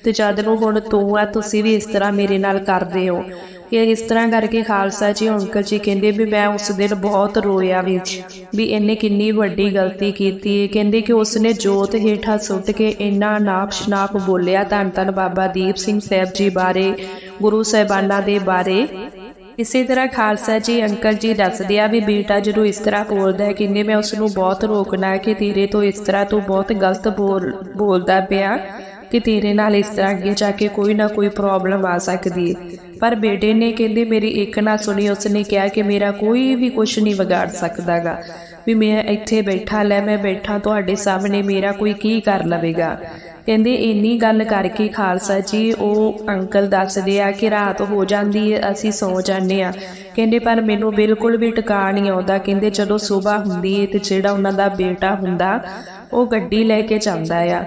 ਤੇ ਜਦ ਨੂੰ ਹੁਣ ਤੂੰ ਆ, ਤੁਸੀਂ ਵੀ ਇਸ ਤਰ੍ਹਾਂ ਮੇਰੇ ਨਾਲ ਕਰਦੇ ਹੋ। ਕਿ ਇਸ ਤਰ੍ਹਾਂ ਕਰਕੇ ਖਾਲਸਾ ਜੀ ਅੰਕਲ ਜੀ ਕਹਿੰਦੇ ਵੀ ਮੈਂ ਉਸ ਦਿਨ ਬਹੁਤ ਰੋਇਆ ਵਿੱਚ, ਵੀ ਇਹਨੇ ਕਿੰਨੀ ਵੱਡੀ ਗਲਤੀ ਕੀਤੀ। ਹੈ ਕਹਿੰਦੇ ਕਿ ਉਸਨੇ ਜੋਤ ਹੇਠਾਂ ਸੁੱਟ ਕੇ ਇੰਨਾ ਨਾਪ ਸ਼ਨਾਪ ਬੋਲਿਆ। ਧੰਨ ਧੰਨ ਬਾਬਾ ਦੀਪ ਸਿੰਘ ਸਾਹਿਬ ਜੀ ਬਾਰੇ, ਗੁਰੂ ਸਾਹਿਬਾਨਾਂ ਦੇ ਬਾਰੇ। ਇਸੇ ਤਰ੍ਹਾਂ ਖਾਲਸਾ ਜੀ, ਅੰਕਲ ਜੀ ਦੱਸਦੇ ਆ ਵੀ ਬੇਟਾ ਜਦੋਂ ਇਸ ਤਰ੍ਹਾਂ ਬੋਲਦਾ ਹੈ ਕਿੰਨੇ ਮੈਂ ਉਸ ਨੂੰ ਬਹੁਤ ਰੋਕਣਾ ਕਿ ਤੇਰੇ ਤੋਂ ਇਸ ਤਰ੍ਹਾਂ ਤੂੰ ਬਹੁਤ ਗਲਤ ਬੋਲ, ਬੋਲਦਾ ਪਿਆ, ਕਿ ਤੇਰੇ ਨਾਲ ਇਸ ਤਰ੍ਹਾਂ ਅੱਗੇ ਜਾ ਕੇ ਕੋਈ ਨਾ ਕੋਈ ਪ੍ਰੋਬਲਮ ਆ ਸਕਦੀ ਹੈ। ਪਰ ਬੇਟੇ ਨੇ ਕਹਿੰਦੇ, ਮੇਰੀ ਇੱਕ ਨਾ ਸੁਣੀ, ਉਸਨੇ ਕਿਹਾ ਕਿ ਮੇਰਾ ਕੋਈ ਵੀ ਕੁਝ ਨਹੀਂ ਵਿਗਾੜ ਸਕਦਾਗਾ। ਵੀ ਮੈਂ ਇੱਥੇ ਬੈਠਾ, ਲੈ ਮੈਂ ਬੈਠਾ, ਤੁਹਾਡੇ ਸਾਹਮਣੇ ਮੇਰਾ ਕੋਈ ਕੀ ਕਰ ਲਵੇਗਾ? ਕਹਿੰਦੇ, ਇੰਨੀ ਗੱਲ ਕਰਕੇ ਖਾਲਸਾ ਜੀ, ਉਹ ਅੰਕਲ ਦੱਸਦੇ ਆ ਕਿ ਰਾਤ ਹੋ ਜਾਂਦੀ ਹੈ ਅਸੀਂ ਸੌ ਜਾਂਦੇ ਆ। ਕਹਿੰਦੇ, ਪਰ ਮੈਨੂੰ ਬਿਲਕੁਲ ਵੀ ਟਿਕਾ ਨਹੀਂ ਆਉਂਦਾ। ਕਹਿੰਦੇ, ਜਦੋਂ ਸਵੇਰ ਹੁੰਦੀ ਹੈ ਤੇ ਜਿਹੜਾ ਉਹਨਾਂ ਦਾ ਬੇਟਾ ਹੁੰਦਾ, ਉਹ ਗੱਡੀ ਲੈ ਕੇ ਜਾਂਦਾ ਆ।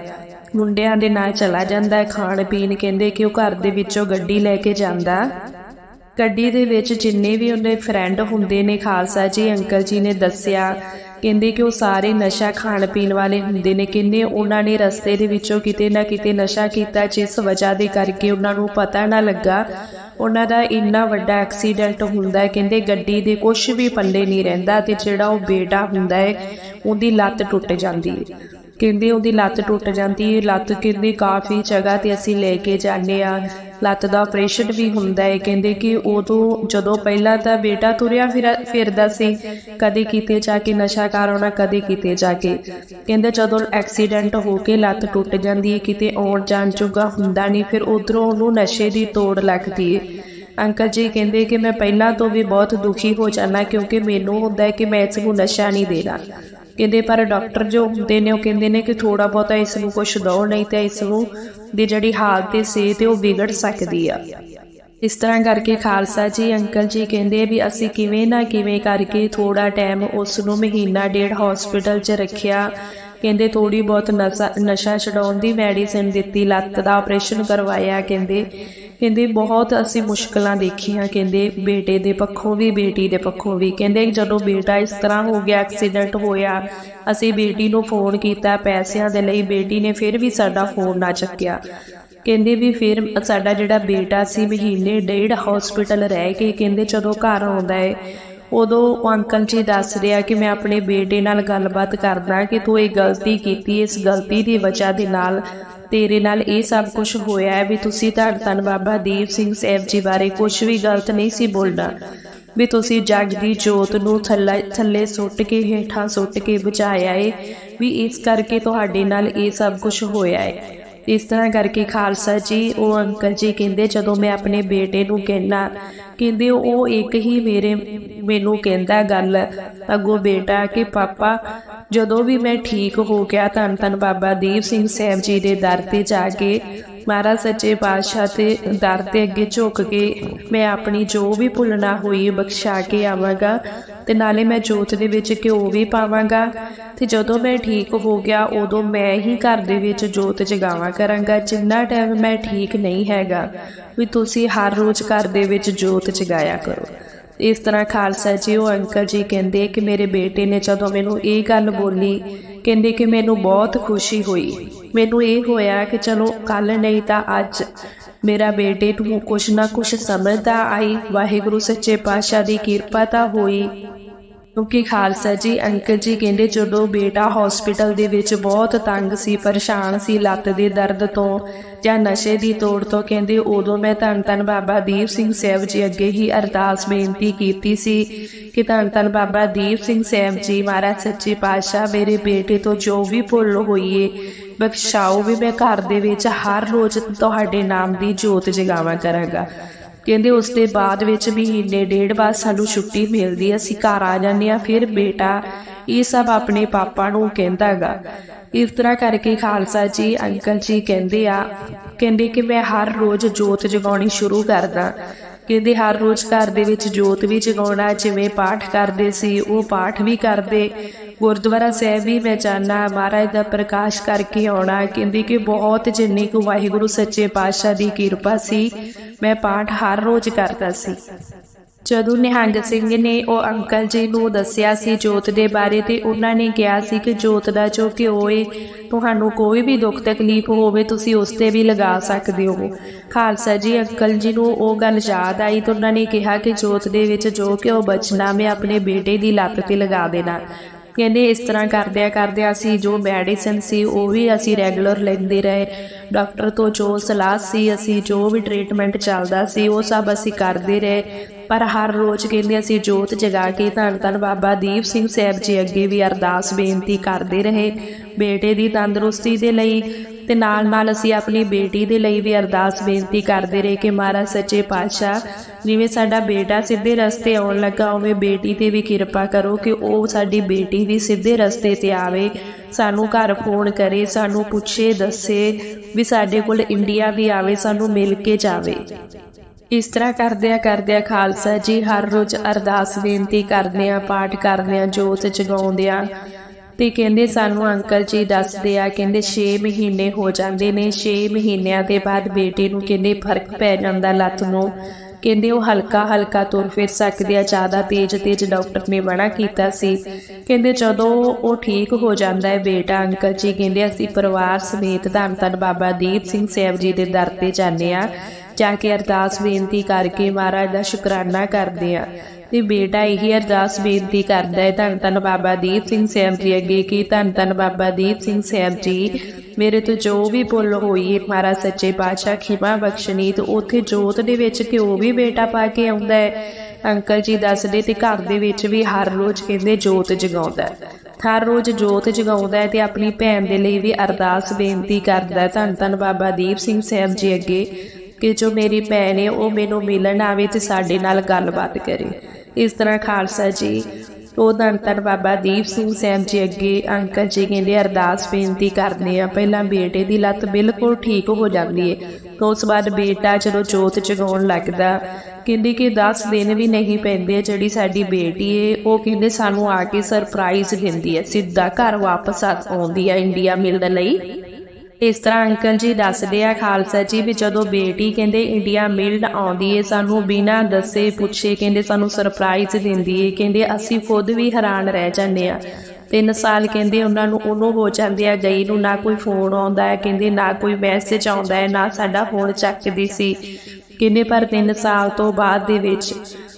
ਮੁੰਡਿਆਂ ਦੇ ਨਾਲ ਚਲਾ ਜਾਂਦਾ ਹੈ ਖਾਣ ਪੀਣ, ਕਹਿੰਦੇ ਕਿ ਉਹ ਘਰ ਦੇ ਵਿੱਚੋਂ ਗੱਡੀ ਲੈ ਕੇ ਜਾਂਦਾ। ਗੱਡੀ ਦੇ ਵਿੱਚ ਜਿੰਨੇ ਵੀ ਉਹਦੇ ਫਰੈਂਡ ਹੁੰਦੇ ਨੇ, ਖਾਲਸਾ ਜੀ, ਅੰਕਲ ਜੀ ਨੇ ਦੱਸਿਆ, ਕਹਿੰਦੇ ਕਿ ਉਹ ਸਾਰੇ ਨਸ਼ਾ ਖਾਣ ਪੀਣ ਵਾਲੇ ਹੁੰਦੇ ਨੇ। ਕਹਿੰਦੇ ਉਹਨਾਂ ਨੇ ਰਸਤੇ ਦੇ ਵਿੱਚੋਂ ਕਿਤੇ ਨਾ ਕਿਤੇ ਨਸ਼ਾ ਕੀਤਾ, ਜਿਸ ਵਜ੍ਹਾ ਦੇ ਕਰਕੇ ਉਹਨਾਂ ਨੂੰ ਪਤਾ ਨਾ ਲੱਗਾ। ਉਹਨਾਂ ਦਾ ਇੰਨਾ ਵੱਡਾ ਐਕਸੀਡੈਂਟ ਹੁੰਦਾ ਹੈ, ਕਹਿੰਦੇ ਗੱਡੀ ਦੇ ਕੁਝ ਵੀ ਪੱਲੇ ਨਹੀਂ ਰਹਿੰਦਾ ਤੇ ਜਿਹੜਾ ਉਹ ਬੇਟਾ ਹੁੰਦਾ ਹੈ, ਉਹਦੀ ਲੱਤ ਟੁੱਟ ਜਾਂਦੀ ਹੈ। ਕਹਿੰਦੇ ਉਹਦੀ ਲੱਤ ਟੁੱਟ ਜਾਂਦੀ ਹੈ ਲੱਤ ਕਹਿੰਦੇ ਕਾਫੀ ਜਗ੍ਹਾ ਤੇ ਅਸੀਂ ਲੈ ਕੇ ਜਾਂਦੇ ਆ ਲੱਤ ਦਾ ਆਪਰੇਸ਼ਨ ਵੀ ਹੁੰਦਾ ਹੈ। ਕਹਿੰਦੇ ਕਿ ਉਦੋਂ ਜਦੋਂ ਪਹਿਲਾਂ ਤਾਂ ਬੇਟਾ ਤੁਰਿਆ ਫਿਰ ਫਿਰਦਾ ਸੀ। ਕਦੇ ਕਿਤੇ ਜਾ ਕੇ ਨਸ਼ਾ ਕਰ ਆਉਣਾ ਕਦੇ ਕਿਤੇ ਜਾ ਕੇ। ਕਹਿੰਦੇ ਜਦੋਂ ਐਕਸੀਡੈਂਟ ਹੋ ਕੇ ਲੱਤ ਟੁੱਟ ਜਾਂਦੀ ਹੈ ਕਿਤੇ ਆਉਣ ਜਾਣ ਜੋਗਾ ਹੁੰਦਾ ਨਹੀਂ ਫਿਰ ਉਧਰੋਂ ਉਹਨੂੰ ਨਸ਼ੇ ਦੀ ਤੋੜ ਲੱਗਦੀ ਹੈ। ਅੰਕਲ ਜੀ ਕਹਿੰਦੇ ਕਿ ਮੈਂ ਪਹਿਲਾਂ ਤੋਂ ਵੀ ਬਹੁਤ ਦੁਖੀ ਹੋ ਜਾਣਾ ਕਿਉਂਕਿ ਮੈਨੂੰ ਹੁੰਦਾ ਹੈ ਕਿ ਮੈਂ ਇਸ ਨੂੰ ਨਸ਼ਾ ਨਹੀਂ ਦੇਣਾ। ਕਹਿੰਦੇ ਪਰ ਡਾਕਟਰ ਜੋ ਹੁੰਦੇ ਨੇ, ਉਹ ਕਹਿੰਦੇ ਨੇ ਕਿ ਥੋੜਾ ਬਹੁਤਾ ਇਸ ਨੂੰ ਕੁਝ ਦਿਓ, ਨਹੀਂ ਤਾਂ ਇਸ ਨੂੰ ਦੀ ਜਿਹੜੀ ਹਾਲਤ ਤੇ ਸਿਹਤ ਉਹ ਵਿਗੜ ਸਕਦੀ ਆ। ਇਸ ਤਰ੍ਹਾਂ ਕਰਕੇ ਖਾਲਸਾ ਜੀ, ਅੰਕਲ ਜੀ ਕਹਿੰਦੇ ਵੀ ਅਸੀਂ ਕਿਵੇਂ ਨਾ ਕਿਵੇਂ ਕਰਕੇ ਥੋੜਾ ਟਾਈਮ ਉਸ ਨੂੰ ਮਹੀਨਾ ਡੇਢ ਹਸਪੀਟਲ 'ਚ ਰੱਖਿਆ। ਕਹਿੰਦੇ ਥੋੜੀ ਬਹੁਤ ਨਸ਼ਾ ਨਸ਼ਾ ਛਡਾਉਣ ਦੀ ਮੈਡੀਸਿਨ ਦਿੱਤੀ, ਲੱਤ ਦਾ ਆਪਰੇਸ਼ਨ ਕਰਵਾਇਆ ਕਹਿੰਦੇ। ਕਹਿੰਦੇ ਬਹੁਤ ਅਸੀਂ ਮੁਸ਼ਕਲਾਂ ਦੇਖੀਆਂ, ਕਹਿੰਦੇ ਬੇਟੇ ਦੇ ਪੱਖੋਂ ਵੀ, ਬੇਟੀ ਦੇ ਪੱਖੋਂ ਵੀ। ਕਹਿੰਦੇ ਜਦੋਂ ਬੇਟਾ ਇਸ ਤਰ੍ਹਾਂ ਹੋ ਗਿਆ ਐਕਸੀਡੈਂਟ ਹੋਇਆ, ਅਸੀਂ ਬੇਟੀ ਨੂੰ ਫੋਨ ਕੀਤਾ ਪੈਸਿਆਂ ਦੇ ਲਈ, ਬੇਟੀ ਨੇ ਫਿਰ ਵੀ ਸਾਡਾ ਫੋਨ ਨਾ ਚੱਕਿਆ। ਕਹਿੰਦੇ ਵੀ ਫਿਰ ਸਾਡਾ ਜਿਹੜਾ ਬੇਟਾ ਸੀ, ਮਹੀਨੇ ਡੇਢ ਹਸਪੀਟਲ ਰਹਿ ਕੇ ਕਹਿੰਦੇ ਜਦੋਂ ਘਰ ਆਉਂਦਾ ਹੈ ਉਦੋਂ ਉਹ ਅੰਕਲ ਜੀ ਦੱਸ ਰਿਹਾ ਕਿ ਮੈਂ ਆਪਣੇ ਬੇਟੇ ਨਾਲ ਗੱਲਬਾਤ ਕਰਦਾ ਕਿ ਤੂੰ ਇਹ ਗਲਤੀ ਕੀਤੀ, ਇਸ ਗਲਤੀ ਦੀ ਵਜ੍ਹਾ ਦੇ ਨਾਲ ਤੇਰੇ ਨਾਲ ਇਹ ਸਭ ਕੁਝ ਹੋਇਆ ਹੈ ਵੀ ਤੁਸੀਂ ਧੰਨ ਧੰਨ ਬਾਬਾ ਦੀਪ ਸਿੰਘ ਸਾਹਿਬ ਜੀ ਬਾਰੇ ਕੁਝ ਵੀ ਗਲਤ ਨਹੀਂ ਸੀ ਬੋਲਣਾ। ਵੀ ਤੁਸੀਂ ਜੱਗ ਦੀ ਜੋਤ ਨੂੰ ਥੱਲੇ ਥੱਲੇ ਸੁੱਟ ਕੇ, ਹੇਠਾਂ ਸੁੱਟ ਕੇ ਬਚਾਇਆ ਏ, ਵੀ ਇਸ ਕਰਕੇ ਤੁਹਾਡੇ ਨਾਲ ਇਹ ਸਭ ਕੁਝ ਹੋਇਆ ਏ। ਇਸ ਤਰ੍ਹਾਂ ਕਰਕੇ ਖਾਲਸਾ ਜੀ, ਉਹ ਅੰਕਲ ਜੀ ਕਹਿੰਦੇ ਜਦੋਂ ਮੈਂ ਆਪਣੇ ਬੇਟੇ ਨੂੰ ਕਹਿਣਾ ਕਹਿੰਦੇ ਉਹ ਇੱਕ ਹੀ ਮੇਰੇ ਮੈਨੂੰ ਕਹਿੰਦਾ ਗੱਲ। ਅੱਗੋਂ ਬੇਟਾ ਕਿ, ਪਾਪਾ, ਜਦੋਂ ਵੀ ਮੈਂ ਠੀਕ ਹੋ ਗਿਆ, ਧੰਨ ਧੰਨ ਬਾਬਾ ਦੀਪ ਸਿੰਘ ਸਾਹਿਬ ਜੀ ਦੇ ਦਰ ਤੇ ਜਾ ਕੇ ਮਹਾਰਾਜ ਸੱਚੇ ਪਾਤਸ਼ਾਹ ਤੇ ਦਰ ਤੇ ਅੱਗੇ ਝੁਕ ਕੇ ਮੈਂ ਆਪਣੀ ਜੋ ਵੀ ਭੁੱਲਣਾ ਹੋਈ ਬਖਸ਼ਾ ਕੇ ਆਵਾਂਗਾ ਤੇ ਨਾਲੇ ਮੈਂ ਜੋਤ ਦੇ ਵਿੱਚ ਘਿਓ ਵੀ ਪਾਵਾਂਗਾ। ਤੇ ਜਦੋਂ ਮੈਂ ਠੀਕ ਹੋ ਗਿਆ, ਉਦੋਂ ਮੈਂ ਹੀ ਘਰ ਦੇ ਵਿੱਚ ਜੋਤ ਜਗਾਵਾਂ ਕਰਾਂਗਾ। ਜਿੰਨਾ ਟਾਈਮ ਮੈਂ ਠੀਕ ਨਹੀਂ ਹੈਗਾ, ਵੀ ਤੁਸੀਂ ਹਰ ਰੋਜ਼ ਘਰ ਦੇ ਵਿੱਚ ਜੋਤ ਜਗਾਇਆ ਕਰੋ। ਇਸ ਤਰ੍ਹਾਂ ਖਾਲਸਾ ਜੀ, ਉਹ ਅੰਕਲ ਜੀ ਕਹਿੰਦੇ ਕਿ ਮੇਰੇ ਬੇਟੇ ਨੇ ਜਦੋਂ ਮੈਨੂੰ ਇਹ ਗੱਲ ਬੋਲੀ, ਕਹਿੰਦੇ ਕਿ ਮੈਨੂੰ ਬਹੁਤ ਖੁਸ਼ੀ ਹੋਈ। ਮੈਨੂੰ ਇਹ ਹੋਇਆ ਕਿ ਚਲੋ ਕੱਲ ਨਹੀਂ ਤਾਂ ਅੱਜ ਮੇਰਾ ਬੇਟੇ ਨੂੰ ਕੁਛ ਨਾ ਕੁਛ ਸਮਝਦਾ ਆਈ। ਵਾਹਿਗੁਰੂ ਸੱਚੇ ਪਾਤਸ਼ਾਹ ਦੀ ਕਿਰਪਾ ਤਾਂ ਹੋਈ। ਕਿਉਂਕਿ ਖਾਲਸਾ ਜੀ, ਅੰਕਲ ਜੀ ਕਹਿੰਦੇ ਜਦੋਂ ਬੇਟਾ ਹਸਪੀਟਲ ਦੇ ਵਿੱਚ ਬਹੁਤ ਤੰਗ ਸੀ, ਪਰੇਸ਼ਾਨ ਸੀ, ਲੱਤ ਦੇ ਦਰਦ ਤੋਂ ਜਾਂ ਨਸ਼ੇ ਦੀ ਤੋੜ ਤੋਂ, ਕਹਿੰਦੇ ਉਦੋਂ ਮੈਂ ਧੰਨ ਧੰਨ ਬਾਬਾ ਦੀਪ ਸਿੰਘ ਸਾਹਿਬ ਜੀ ਅੱਗੇ ਹੀ ਅਰਦਾਸ ਬੇਨਤੀ ਕੀਤੀ ਸੀ ਕਿ ਧੰਨ ਧੰਨ ਬਾਬਾ ਦੀਪ ਸਿੰਘ ਸਾਹਿਬ ਜੀ ਮਹਾਰਾਜ ਸੱਚੇ ਪਾਤਸ਼ਾਹ, ਮੇਰੇ ਬੇਟੇ ਤੋਂ ਜੋ ਵੀ ਭੁੱਲ ਹੋਈ ਏ ਬਖਸ਼ਾਓ ਵੀ ਮੈਂ ਘਰ ਦੇ ਵਿੱਚ ਹਰ ਰੋਜ਼ ਤੁਹਾਡੇ ਨਾਮ ਦੀ ਜੋਤ ਜਗਾਵਾਂ ਕਰਾਂਗਾ। ਕਹਿੰਦੇ ਉਸ ਦੇ ਬਾਅਦ ਵਿੱਚ ਮਹੀਨੇ ਡੇਢ ਬਾਅਦ ਸਾਨੂੰ ਛੁੱਟੀ ਮਿਲਦੀ ਅਸੀਂ ਘਰ ਆ ਜਾਂਦੇ ਆ। ਫਿਰ ਬੇਟਾ ਇਹ ਸਭ ਆਪਣੇ ਪਾਪਾ ਨੂੰ ਕਹਿੰਦਾਗਾ ਇਸ ਤਰ੍ਹਾਂ ਕਰਕੇ ਖਾਲਸਾ ਜੀ, ਅੰਕਲ ਜੀ ਕਹਿੰਦੇ ਆ, ਕਹਿੰਦੇ ਕਿ ਮੈਂ ਹਰ ਰੋਜ਼ ਜੋਤ ਜਗਾਉਣੀ ਸ਼ੁਰੂ ਕਰਦਾ। ਕਹਿੰਦੇ ਹਰ ਰੋਜ਼ ਘਰ ਦੇ ਵਿੱਚ ਜੋਤ ਵੀ ਜਗਾਉਣਾ, ਜਿਵੇਂ ਪਾਠ ਕਰਦੇ ਸੀ, ਉਹ ਪਾਠ ਵੀ ਕਰਦੇ। ਗੁਰਦੁਆਰਾ ਸਾਹਿਬ ਵੀ ਮੈਂ ਜਾਣਾ ਮਹਾਰਾਜ ਦਾ ਪ੍ਰਕਾਸ਼ ਕਰਕੇ ਆਉਣਾ। ਕਹਿੰਦੇ ਕਿ ਬਹੁਤ ਜਿੰਨੀ ਕੁ ਵਾਹਿਗੁਰੂ ਸੱਚੇ ਪਾਤਸ਼ਾਹ ਦੀ ਕਿਰਪਾ ਸੀ ਮੈਂ ਪਾਠ ਹਰ ਰੋਜ਼ ਕਰਦਾ ਸੀ। ਜਦੋਂ ਨਿਹੰਗ ਸਿੰਘ ਨੇ ਉਹ ਅੰਕਲ ਜੀ ਨੂੰ ਦੱਸਿਆ ਸੀ ਜੋਤ ਦੇ ਬਾਰੇ ਤੇ ਉਹਨਾਂ ਨੇ ਕਿਹਾ ਸੀ ਕਿ ਜੋਤ ਦਾ ਜੋ ਘਿਓ ਏ, ਤੁਹਾਨੂੰ ਕੋਈ ਵੀ ਦੁੱਖ ਤਕਲੀਫ ਹੋਵੇ ਤੁਸੀਂ ਉਸ ਤੇ ਵੀ ਲਗਾ ਸਕਦੇ ਹੋ। ਖਾਲਸਾ ਜੀ, ਅੰਕਲ ਜੀ ਨੂੰ ਉਹ ਗੱਲ ਯਾਦ ਆਈ ਤਾਂ ਉਹਨਾਂ ਨੇ ਕਿਹਾ ਕਿ ਜੋਤ ਦੇ ਵਿੱਚ ਜੋ ਘਿਓ ਬਚਣਾ, ਮੈਂ ਆਪਣੇ ਬੇਟੇ ਦੀ ਲੱਤ ਤੇ ਲਗਾ ਦੇਣਾ। ਕਹਿੰਦੇ ਇਸ ਤਰ੍ਹਾਂ ਕਰਦਿਆਂ ਕਰਦਿਆਂ ਅਸੀਂ, ਜੋ ਮੈਡੀਸਨ ਸੀ ਉਹ ਵੀ ਅਸੀਂ ਰੈਗੂਲਰ ਲੈਂਦੇ ਰਹੇ। ਡਾਕਟਰ ਤੋਂ ਜੋ ਸਲਾਹ ਸੀ, ਅਸੀਂ ਜੋ ਵੀ ਟ੍ਰੀਟਮੈਂਟ ਚੱਲਦਾ ਸੀ, ਉਹ ਸਭ ਅਸੀਂ ਕਰਦੇ ਰਹੇ। ਪਰ ਹਰ ਰੋਜ਼ ਕਹਿੰਦੇ ਅਸੀਂ ਜੋਤ ਜਗਾ ਕੇ ਧੰਨ ਧੰਨ ਬਾਬਾ ਦੀਪ ਸਿੰਘ ਸਾਹਿਬ ਜੀ ਅੱਗੇ ਵੀ ਅਰਦਾਸ ਬੇਨਤੀ ਕਰਦੇ ਰਹੇ। ਬੇਟੇ ਦੀ ਤੰਦਰੁਸਤੀ ਦੇ ਲਈ ਤੇ ਨਾਲ ਨਾਲ ਅਸੀਂ ਆਪਣੀ ਬੇਟੀ ਦੇ ਲਈ ਵੀ ਅਰਦਾਸ ਬੇਨਤੀ ਕਰਦੇ ਰਹੇ ਕਿ ਮਹਾਰਾਜ ਸੱਚੇ ਪਾਤਸ਼ਾਹ, ਜਿਵੇਂ ਸਾਡਾ ਬੇਟਾ ਸਿੱਧੇ ਰਸਤੇ ਆਉਣ ਲੱਗਾ, ਉਵੇਂ ਬੇਟੀ ਤੇ ਵੀ ਕਿਰਪਾ ਕਰੋ ਕਿ ਉਹ ਸਾਡੀ ਬੇਟੀ ਵੀ ਸਿੱਧੇ ਰਸਤੇ ਤੇ ਆਵੇ। ਸਾਨੂੰ ਘਰ ਫੋਨ ਕਰੇ, ਸਾਨੂੰ ਪੁੱਛੇ, ਦੱਸੇ ਵੀ ਸਾਡੇ ਕੋਲ ਇੰਡੀਆ ਵੀ ਆਵੇ, ਸਾਨੂੰ ਮਿਲ ਕੇ ਜਾਵੇ। ਇਸ ਤਰ੍ਹਾਂ ਕਰਦਿਆਂ ਕਰਦਿਆਂ ਖਾਲਸਾ ਜੀ ਹਰ ਰੋਜ਼ ਅਰਦਾਸ ਬੇਨਤੀ ਕਰਦੇ ਆ ਪਾਠ ਕਰਦਿਆਂ, ਜੋਤ ਜਗਾਉਂਦਿਆਂ ਆ ਤੇ ਕਹਿੰਦੇ ਸਾਨੂੰ ਅੰਕਲ ਜੀ ਦੱਸਦੇ ਆ, ਕਹਿੰਦੇ 6 ਮਹੀਨੇ ਹੋ ਜਾਂਦੇ ਨੇ 6 ਮਹੀਨਿਆਂ ਦੇ ਬਾਅਦ ਬੇਟੇ ਨੂੰ ਕਹਿੰਦੇ ਫ਼ਰਕ ਪੈ ਜਾਂਦਾ ਲੱਤ ਨੂੰ। ਕਹਿੰਦੇ ਉਹ ਹਲਕਾ ਹਲਕਾ ਤੁਰ ਫਿਰ ਸਕਦੇ ਆ, ਜ਼ਿਆਦਾ ਤੇਜ਼ ਤੇਜ਼ ਡਾਕਟਰ ਨੇ ਮਨਾ ਕੀਤਾ ਸੀ। ਕਹਿੰਦੇ ਜਦੋਂ ਉਹ ਠੀਕ ਹੋ ਜਾਂਦਾ ਹੈ ਬੇਟਾ ਅੰਕਲ ਜੀ, ਕਹਿੰਦੇ ਅਸੀਂ ਪਰਿਵਾਰ ਸਮੇਤ ਧੰਨ ਧੰਨ ਬਾਬਾ ਦੀਪ ਸਿੰਘ ਸਾਹਿਬ ਜੀ ਦੇ ਦਰ ਤੇ ਜਾਂਦੇ ਆ। ਜਾ ਕੇ ਅਰਦਾਸ ਬੇਨਤੀ ਕਰਕੇ ਮਹਾਰਾਜ ਦਾ ਸ਼ੁਕਰਾਨਾ ਕਰਦੇ ਆ। ਤੇ ਬੇਟਾ ਇਹੀ ਅਰਦਾਸ ਬੇਨਤੀ ਕਰਦਾ ਹੈ, ਧੰਨ ਧੰਨ ਬਾਬਾ ਦੀਪ ਸਿੰਘ ਸਾਹਿਬ ਜੀ ਅੱਗੇ ਕਿ ਧੰਨ ਧੰਨ ਬਾਬਾ ਦੀਪ ਸਿੰਘ ਸਾਹਿਬ ਜੀ। ਮੇਰੇ ਤੋਂ ਜੋ ਵੀ ਭੁੱਲ ਹੋਈ ਹੈ ਮਹਾਰਾਜ ਸੱਚੇ ਪਾਤਸ਼ਾਹ ਖਿਮਾ ਬਖਸ਼ਣੀ, ਤੇ ਉੱਥੇ ਜੋਤ ਦੇ ਵਿੱਚ ਘਿਓ ਵੀ ਬੇਟਾ ਪਾ ਕੇ ਆਉਂਦਾ ਹੈ। ਅੰਕਲ ਜੀ ਦੱਸਦੇ ਤੇ ਘਰ ਦੇ ਵਿੱਚ ਵੀ ਹਰ ਰੋਜ਼ ਕਹਿੰਦੇ ਜੋਤ ਜਗਾਉਂਦਾ ਹਰ ਰੋਜ਼ ਜੋਤ ਜਗਾਉਂਦਾ ਹੈ ਤੇ ਆਪਣੀ ਭੈਣ ਦੇ ਲਈ ਵੀ ਅਰਦਾਸ ਬੇਨਤੀ ਕਰਦਾ ਧੰਨ ਧੰਨ ਬਾਬਾ ਦੀਪ ਸਿੰਘ ਸਾਹਿਬ ਜੀ ਅੱਗੇ। ਕਿ ਜੋ ਮੇਰੀ ਭੈਣ ਹੈ, ਉਹ ਮੈਨੂੰ ਮਿਲਣ ਆਵੇ ਤੇ ਸਾਡੇ ਨਾਲ ਗੱਲਬਾਤ ਕਰੇ। ਇਸ ਤਰ੍ਹਾਂ ਖਾਲਸਾ ਜੀ, ਉਹ ਧੰਨ ਧੰਨ ਬਾਬਾ ਦੀਪ ਸਿੰਘ ਸਾਹਿਬ ਜੀ ਅੱਗੇ ਅੰਕਲ ਜੀ ਕਹਿੰਦੇ, ਅਰਦਾਸ ਬੇਨਤੀ ਕਰਦੇ ਆ ਪਹਿਲਾਂ ਬੇਟੇ ਦੀ ਲੱਤ ਬਿਲਕੁਲ ਠੀਕ ਹੋ ਜਾਂਦੀ ਹੈ ਤੋਂ ਉਸ ਬਾਅਦ ਬੇਟਾ ਜਦੋਂ ਜੋਤ ਜਗਾਉਣ ਲੱਗਦਾ, ਕਹਿੰਦੇ ਕਿ 10 ਦਿਨ ਵੀ ਨਹੀਂ ਪੈਂਦੇ, ਜਿਹੜੀ ਸਾਡੀ ਬੇਟੀ ਏ, ਉਹ ਕਹਿੰਦੇ ਸਾਨੂੰ ਆ ਕੇ ਸਰਪ੍ਰਾਈਜ਼ ਦਿੰਦੀ ਹੈ ਸਿੱਧਾ ਘਰ ਵਾਪਸ ਆਉਂਦੀ ਆ ਇੰਡੀਆ ਮਿਲਣ ਲਈ। ਇਸ ਤਰ੍ਹਾਂ ਅੰਕਲ ਜੀ ਦੱਸਦੇ ਆ ਖਾਲਸਾ ਜੀ ਵੀ ਜਦੋਂ ਬੇਟੀ ਕਹਿੰਦੇ ਇੰਡੀਆ ਮਿਲਡ ਆਉਂਦੀ ਏ, ਸਾਨੂੰ ਬਿਨਾਂ ਦੱਸੇ ਪੁੱਛੇ ਕਹਿੰਦੇ ਸਾਨੂੰ ਸਰਪ੍ਰਾਈਜ਼ ਦਿੰਦੀ ਏ, ਕਹਿੰਦੇ ਅਸੀਂ ਖੁਦ ਵੀ ਹੈਰਾਨ ਰਹਿ ਜਾਂਦੇ ਆ। ਤਿੰਨ ਸਾਲ ਕਹਿੰਦੇ ਉਹਨਾਂ ਨੂੰ ਉਹਨੂੰ ਹੋ ਜਾਂਦੇ ਆ ਗਈ ਨੂੰ ਨਾ ਕੋਈ ਫੋਨ ਆਉਂਦਾ ਹੈ ਕਹਿੰਦੇ ਨਾ ਕੋਈ ਮੈਸੇਜ ਆਉਂਦਾ ਹੈ ਨਾ ਸਾਡਾ ਫੋਨ ਚੱਕਦੀ ਸੀ। ਕਹਿੰਦੇ ਪਰ 3 ਸਾਲ ਤੋਂ ਬਾਅਦ ਦੇ ਵਿੱਚ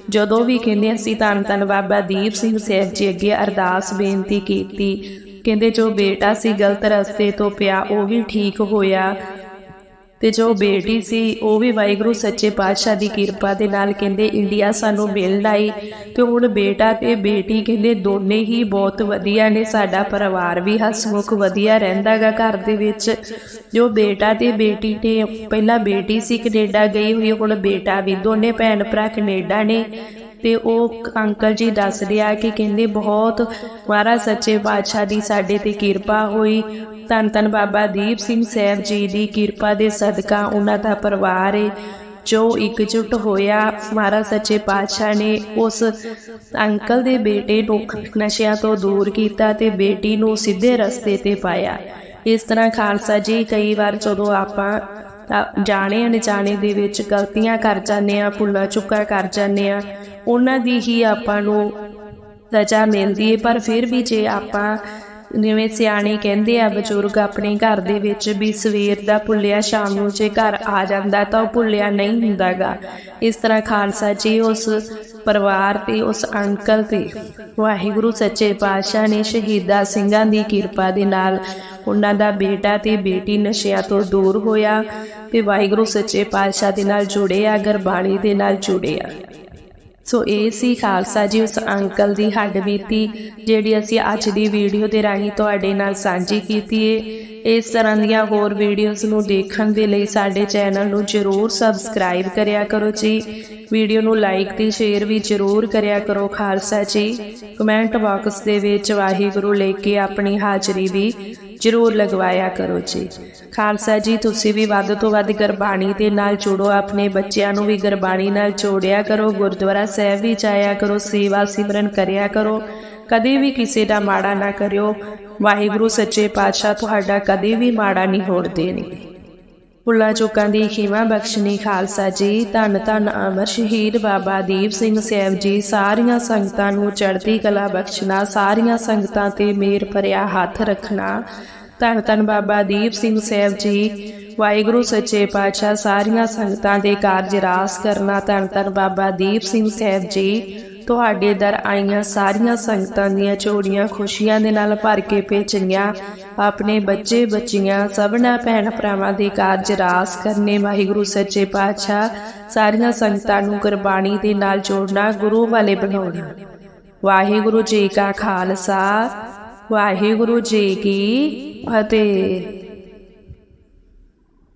ਜਦੋਂ ਵੀ ਕਹਿੰਦੇ ਅਸੀਂ ਧੰਨ ਧੰਨ ਬਾਬਾ ਦੀਪ ਸਿੰਘ ਸਾਹਿਬ ਜੀ ਅੱਗੇ ਅਰਦਾਸ ਬੇਨਤੀ ਕੀਤੀ ਕਹਿੰਦੇ ਜੋ ਬੇਟਾ ਸੀ ਗਲਤ ਰਸਤੇ ਤੋਂ ਪਿਆ, ਉਹ ਵੀ ਠੀਕ ਹੋਇਆ। ਤੇ ਜੋ ਬੇਟੀ ਸੀ, ਉਹ ਵੀ ਵਾਹਿਗੁਰੂ ਸੱਚੇ ਪਾਤਸ਼ਾਹ ਦੀ ਕਿਰਪਾ ਦੇ ਨਾਲ ਕਹਿੰਦੇ, ਇੰਡੀਆ ਸਾਨੂੰ ਮਿਲਣ ਆਈ। ਤੇ ਹੁਣ ਬੇਟਾ ਤੇ ਬੇਟੀ ਕਹਿੰਦੇ, ਦੋਨੇ ਹੀ ਬਹੁਤ ਵਧੀਆ ਨੇ, ਸਾਡਾ ਪਰਿਵਾਰ ਵੀ ਹਸਮੁਖ ਵਧੀਆ ਰਹਿੰਦਾਗਾ ਘਰ ਦੇ ਵਿੱਚ। ਜੋ ਬੇਟਾ ਤੇ ਬੇਟੀ ਨੇ ਪਹਿਲਾਂ ਬੇਟੀ ਸੀ ਕੈਨੇਡਾ ਗਈ ਹੋਈ, ਹੁਣ ਬੇਟਾ ਵੀ ਦੋਨੇ ਭੈਣ ਭਰਾ ਕੈਨੇਡਾ ਨੇ। ਤੇ ਉਹ ਅੰਕਲ ਜੀ ਦੱਸਦੇ ਆ ਕਿ ਕਹਿੰਦੇ ਬਹੁਤ ਮਹਾਰਾਜ ਸੱਚੇ ਪਾਤਸ਼ਾਹ ਦੀ ਸਾਡੇ ਤੇ ਕਿਰਪਾ ਹੋਈ। ਧੰਨ ਧੰਨ ਬਾਬਾ ਦੀਪ ਸਿੰਘ ਸਾਹਿਬ ਜੀ ਦੀ ਕਿਰਪਾ ਦੇ ਸਦਕਾ ਉਹਨਾਂ ਦਾ ਪਰਿਵਾਰ ਏ। ਜੋ ਇਕਜੁੱਟ ਹੋਇਆ ਮਹਾਰਾਜ ਸੱਚੇ ਪਾਤਸ਼ਾਹ ਨੇ ਉਸ ਅੰਕਲ ਦੇ ਬੇਟੇ ਨੂੰ ਨਸ਼ਿਆਂ ਤੋਂ ਦੂਰ ਕੀਤਾ ਤੇ ਬੇਟੀ ਨੂੰ ਸਿੱਧੇ ਰਸਤੇ ਤੇ ਪਾਇਆ। ਇਸ ਤਰ੍ਹਾਂ ਖਾਲਸਾ ਜੀ ਕਈ ਵਾਰ ਜਦੋਂ ਆਪਾਂ ਜਾਣੇ ਅਣਜਾਣੇ ਦੇ ਵਿੱਚ ਗਲਤੀਆਂ ਕਰ ਜਾਂਦੇ ਆ ਭੁੱਲਾ ਚੁੱਕਾ ਕਰ ਜਾਂਦੇ ਆ ਉਹਨਾਂ ਦੀ ਹੀ ਆਪਾਂ ਨੂੰ ਸਜ਼ਾ ਮਿਲਦੀ ਹੈ, ਪਰ ਫਿਰ ਵੀ ਜੇ ਆਪਾਂ ਜਿਵੇਂ ਸਿਆਣੇ ਕਹਿੰਦੇ ਆ, ਬਜ਼ੁਰਗ ਆਪਣੇ ਘਰ ਦੇ ਵਿੱਚ ਵੀ ਸਵੇਰ ਦਾ ਭੁੱਲਿਆ, ਸ਼ਾਮ ਨੂੰ ਜੇ ਘਰ ਆ ਜਾਂਦਾ ਤਾਂ ਉਹ ਭੁੱਲਿਆ ਨਹੀਂ ਹੁੰਦਾਗਾ। ਇਸ ਤਰ੍ਹਾਂ ਖਾਲਸਾ ਜੀ ਉਸ ਪਰਿਵਾਰ ਤੇ, ਉਸ ਅੰਕਲ ਤੇ, ਵਾਹਿਗੁਰੂ ਸੱਚੇ ਪਾਤਸ਼ਾਹ ਨੇ ਸ਼ਹੀਦਾ ਸਿੰਘਾਂ ਦੀ ਕਿਰਪਾ ਦੇ ਨਾਲ ਉਹਨਾਂ ਦਾ ਬੇਟਾ ਤੇ ਬੇਟੀ ਨਸ਼ਿਆਂ ਤੋਂ ਦੂਰ ਹੋਇਆ ਤੇ ਵਾਹਿਗੁਰੂ ਸੱਚੇ ਪਾਤਸ਼ਾਹ ਦੇ ਨਾਲ ਜੁੜੇ ਆ ਗੁਰਬਾਣੀ ਦੇ ਨਾਲ ਜੁੜੇ ਆ ਸੋ ਇਹ ਸੀ ਖਾਲਸਾ ਜੀ ਉਸ ਅੰਕਲ ਦੀ ਹੱਡ ਬੀਤੀ, ਜਿਹੜੀ ਅਸੀਂ ਅੱਜ ਦੀ ਵੀਡੀਓ ਦੇ ਰਾਹੀਂ ਤੁਹਾਡੇ ਨਾਲ ਸਾਂਝੀ ਕੀਤੀ ਏ। ਇਸ ਤਰ੍ਹਾਂ ਦੀਆਂ ਹੋਰ ਵੀਡੀਓਜ਼ ਨੂੰ ਦੇਖਣ ਦੇ ਲਈ ਸਾਡੇ ਚੈਨਲ ਨੂੰ ਜਰੂਰ ਸਬਸਕ੍ਰਾਈਬ ਕਰਿਆ ਕਰੋ ਜੀ। ਵੀਡੀਓ ਨੂੰ ਲਾਈਕ ਤੇ ਸ਼ੇਅਰ ਵੀ ਜਰੂਰ ਕਰਿਆ ਕਰੋ ਖਾਲਸਾ ਜੀ ਕਮੈਂਟ ਬਾਕਸ ਦੇ ਵਿੱਚ ਵਾਹਿਗੁਰੂ ਲੈ ਕੇ ਆਪਣੀ ਹਾਜ਼ਰੀ ਵੀ ਜਰੂਰ ਲਗਵਾਇਆ ਕਰੋ ਜੀ। ਖਾਲਸਾ ਜੀ, ਤੁਸੀਂ ਵੀ ਵੱਧ ਤੋਂ ਵੱਧ ਗੁਰਬਾਣੀ ਦੇ ਨਾਲ ਜੁੜੋ, ਆਪਣੇ ਬੱਚਿਆਂ ਨੂੰ ਵੀ ਗੁਰਬਾਣੀ ਨਾਲ ਜੋੜਿਆ ਕਰੋ, ਗੁਰਦੁਆਰਾ ਸਾਹਿਬ ਵੀ ਜਾਇਆ ਕਰੋ, ਸੇਵਾ ਸਿਮਰਨ ਕਰਿਆ ਕਰੋ। ਕਦੇ ਵੀ ਕਿਸੇ ਦਾ ਮਾੜਾ ਨਾ ਕਰਿਓ। ਵਾਹਿਗੁਰੂ, ਸੱਚੇ ਪਾਤਸ਼ਾਹ, ਤੁਹਾਡਾ ਕਦੇ ਵੀ ਮਾੜਾ ਨਹੀਂ ਹੋਣ ਦੇਣਗੇ। ਭੁੱਲਾਂ ਚੁੱਕਾਂ ਦੀ ਖਿਮਾ ਬਖਸ਼ਣੀ ਖਾਲਸਾ ਜੀ, ਧੰਨ ਧੰਨ ਅਮਰ ਸ਼ਹੀਦ ਬਾਬਾ ਦੀਪ ਸਿੰਘ ਸਾਹਿਬ ਜੀ, ਸਾਰੀਆਂ ਸੰਗਤਾਂ ਨੂੰ ਚੜ੍ਹਦੀ ਕਲਾ ਬਖਸ਼ਣਾ, ਸਾਰੀਆਂ ਸੰਗਤਾਂ ਤੇ ਮੇਰ ਭਰਿਆ ਹੱਥ ਰੱਖਣਾ। ਧੰਨ ਧੰਨ ਬਾਬਾ ਦੀਪ ਸਿੰਘ ਸਾਹਿਬ ਜੀ, ਵਾਹਿਗੁਰੂ ਸੱਚੇ ਪਾਤਸ਼ਾਹ, ਸਾਰੀਆਂ ਸੰਗਤਾਂ ਦੇ ਕਾਰਜ ਰਾਸ ਕਰਨਾ। ਧੰਨ ਧੰਨ ਬਾਬਾ ਦੀਪ ਸਿੰਘ ਸਾਹਿਬ ਜੀ ਤੁਹਾਡੇ ਦਰ ਆਈਆਂ ਸਾਰੀਆਂ ਸੰਗਤਾਂ ਦੀਆਂ ਝੋਲੀਆਂ ਖੁਸ਼ੀਆਂ ਦੇ ਨਾਲ ਭਰ ਕੇ ਭੇਜੀਆਂ ਆਪਣੇ ਬੱਚੇ ਬੱਚੀਆਂ, ਸਭਨਾ ਭੈਣ ਭਰਾਵਾਂ ਦੇ ਕਾਰਜ ਰਾਸ ਕਰਨੇ, ਵਾਹਿਗੁਰੂ ਸੱਚੇ ਪਾਤਸ਼ਾਹ ਸਾਰੀਆਂ ਸੰਗਤਾਂ ਨੂੰ ਗੁਰਬਾਣੀ ਦੇ ਨਾਲ ਜੋੜਨਾ ਗੁਰੂ ਵਾਲੇ ਬਣਾਉਣਾ। ਵਾਹਿਗੁਰੂ ਜੀ ਕਾ ਖਾਲਸਾ, ਵਾਹਿਗੁਰੂ ਜੀ ਕੀ ਫਤਿਹ।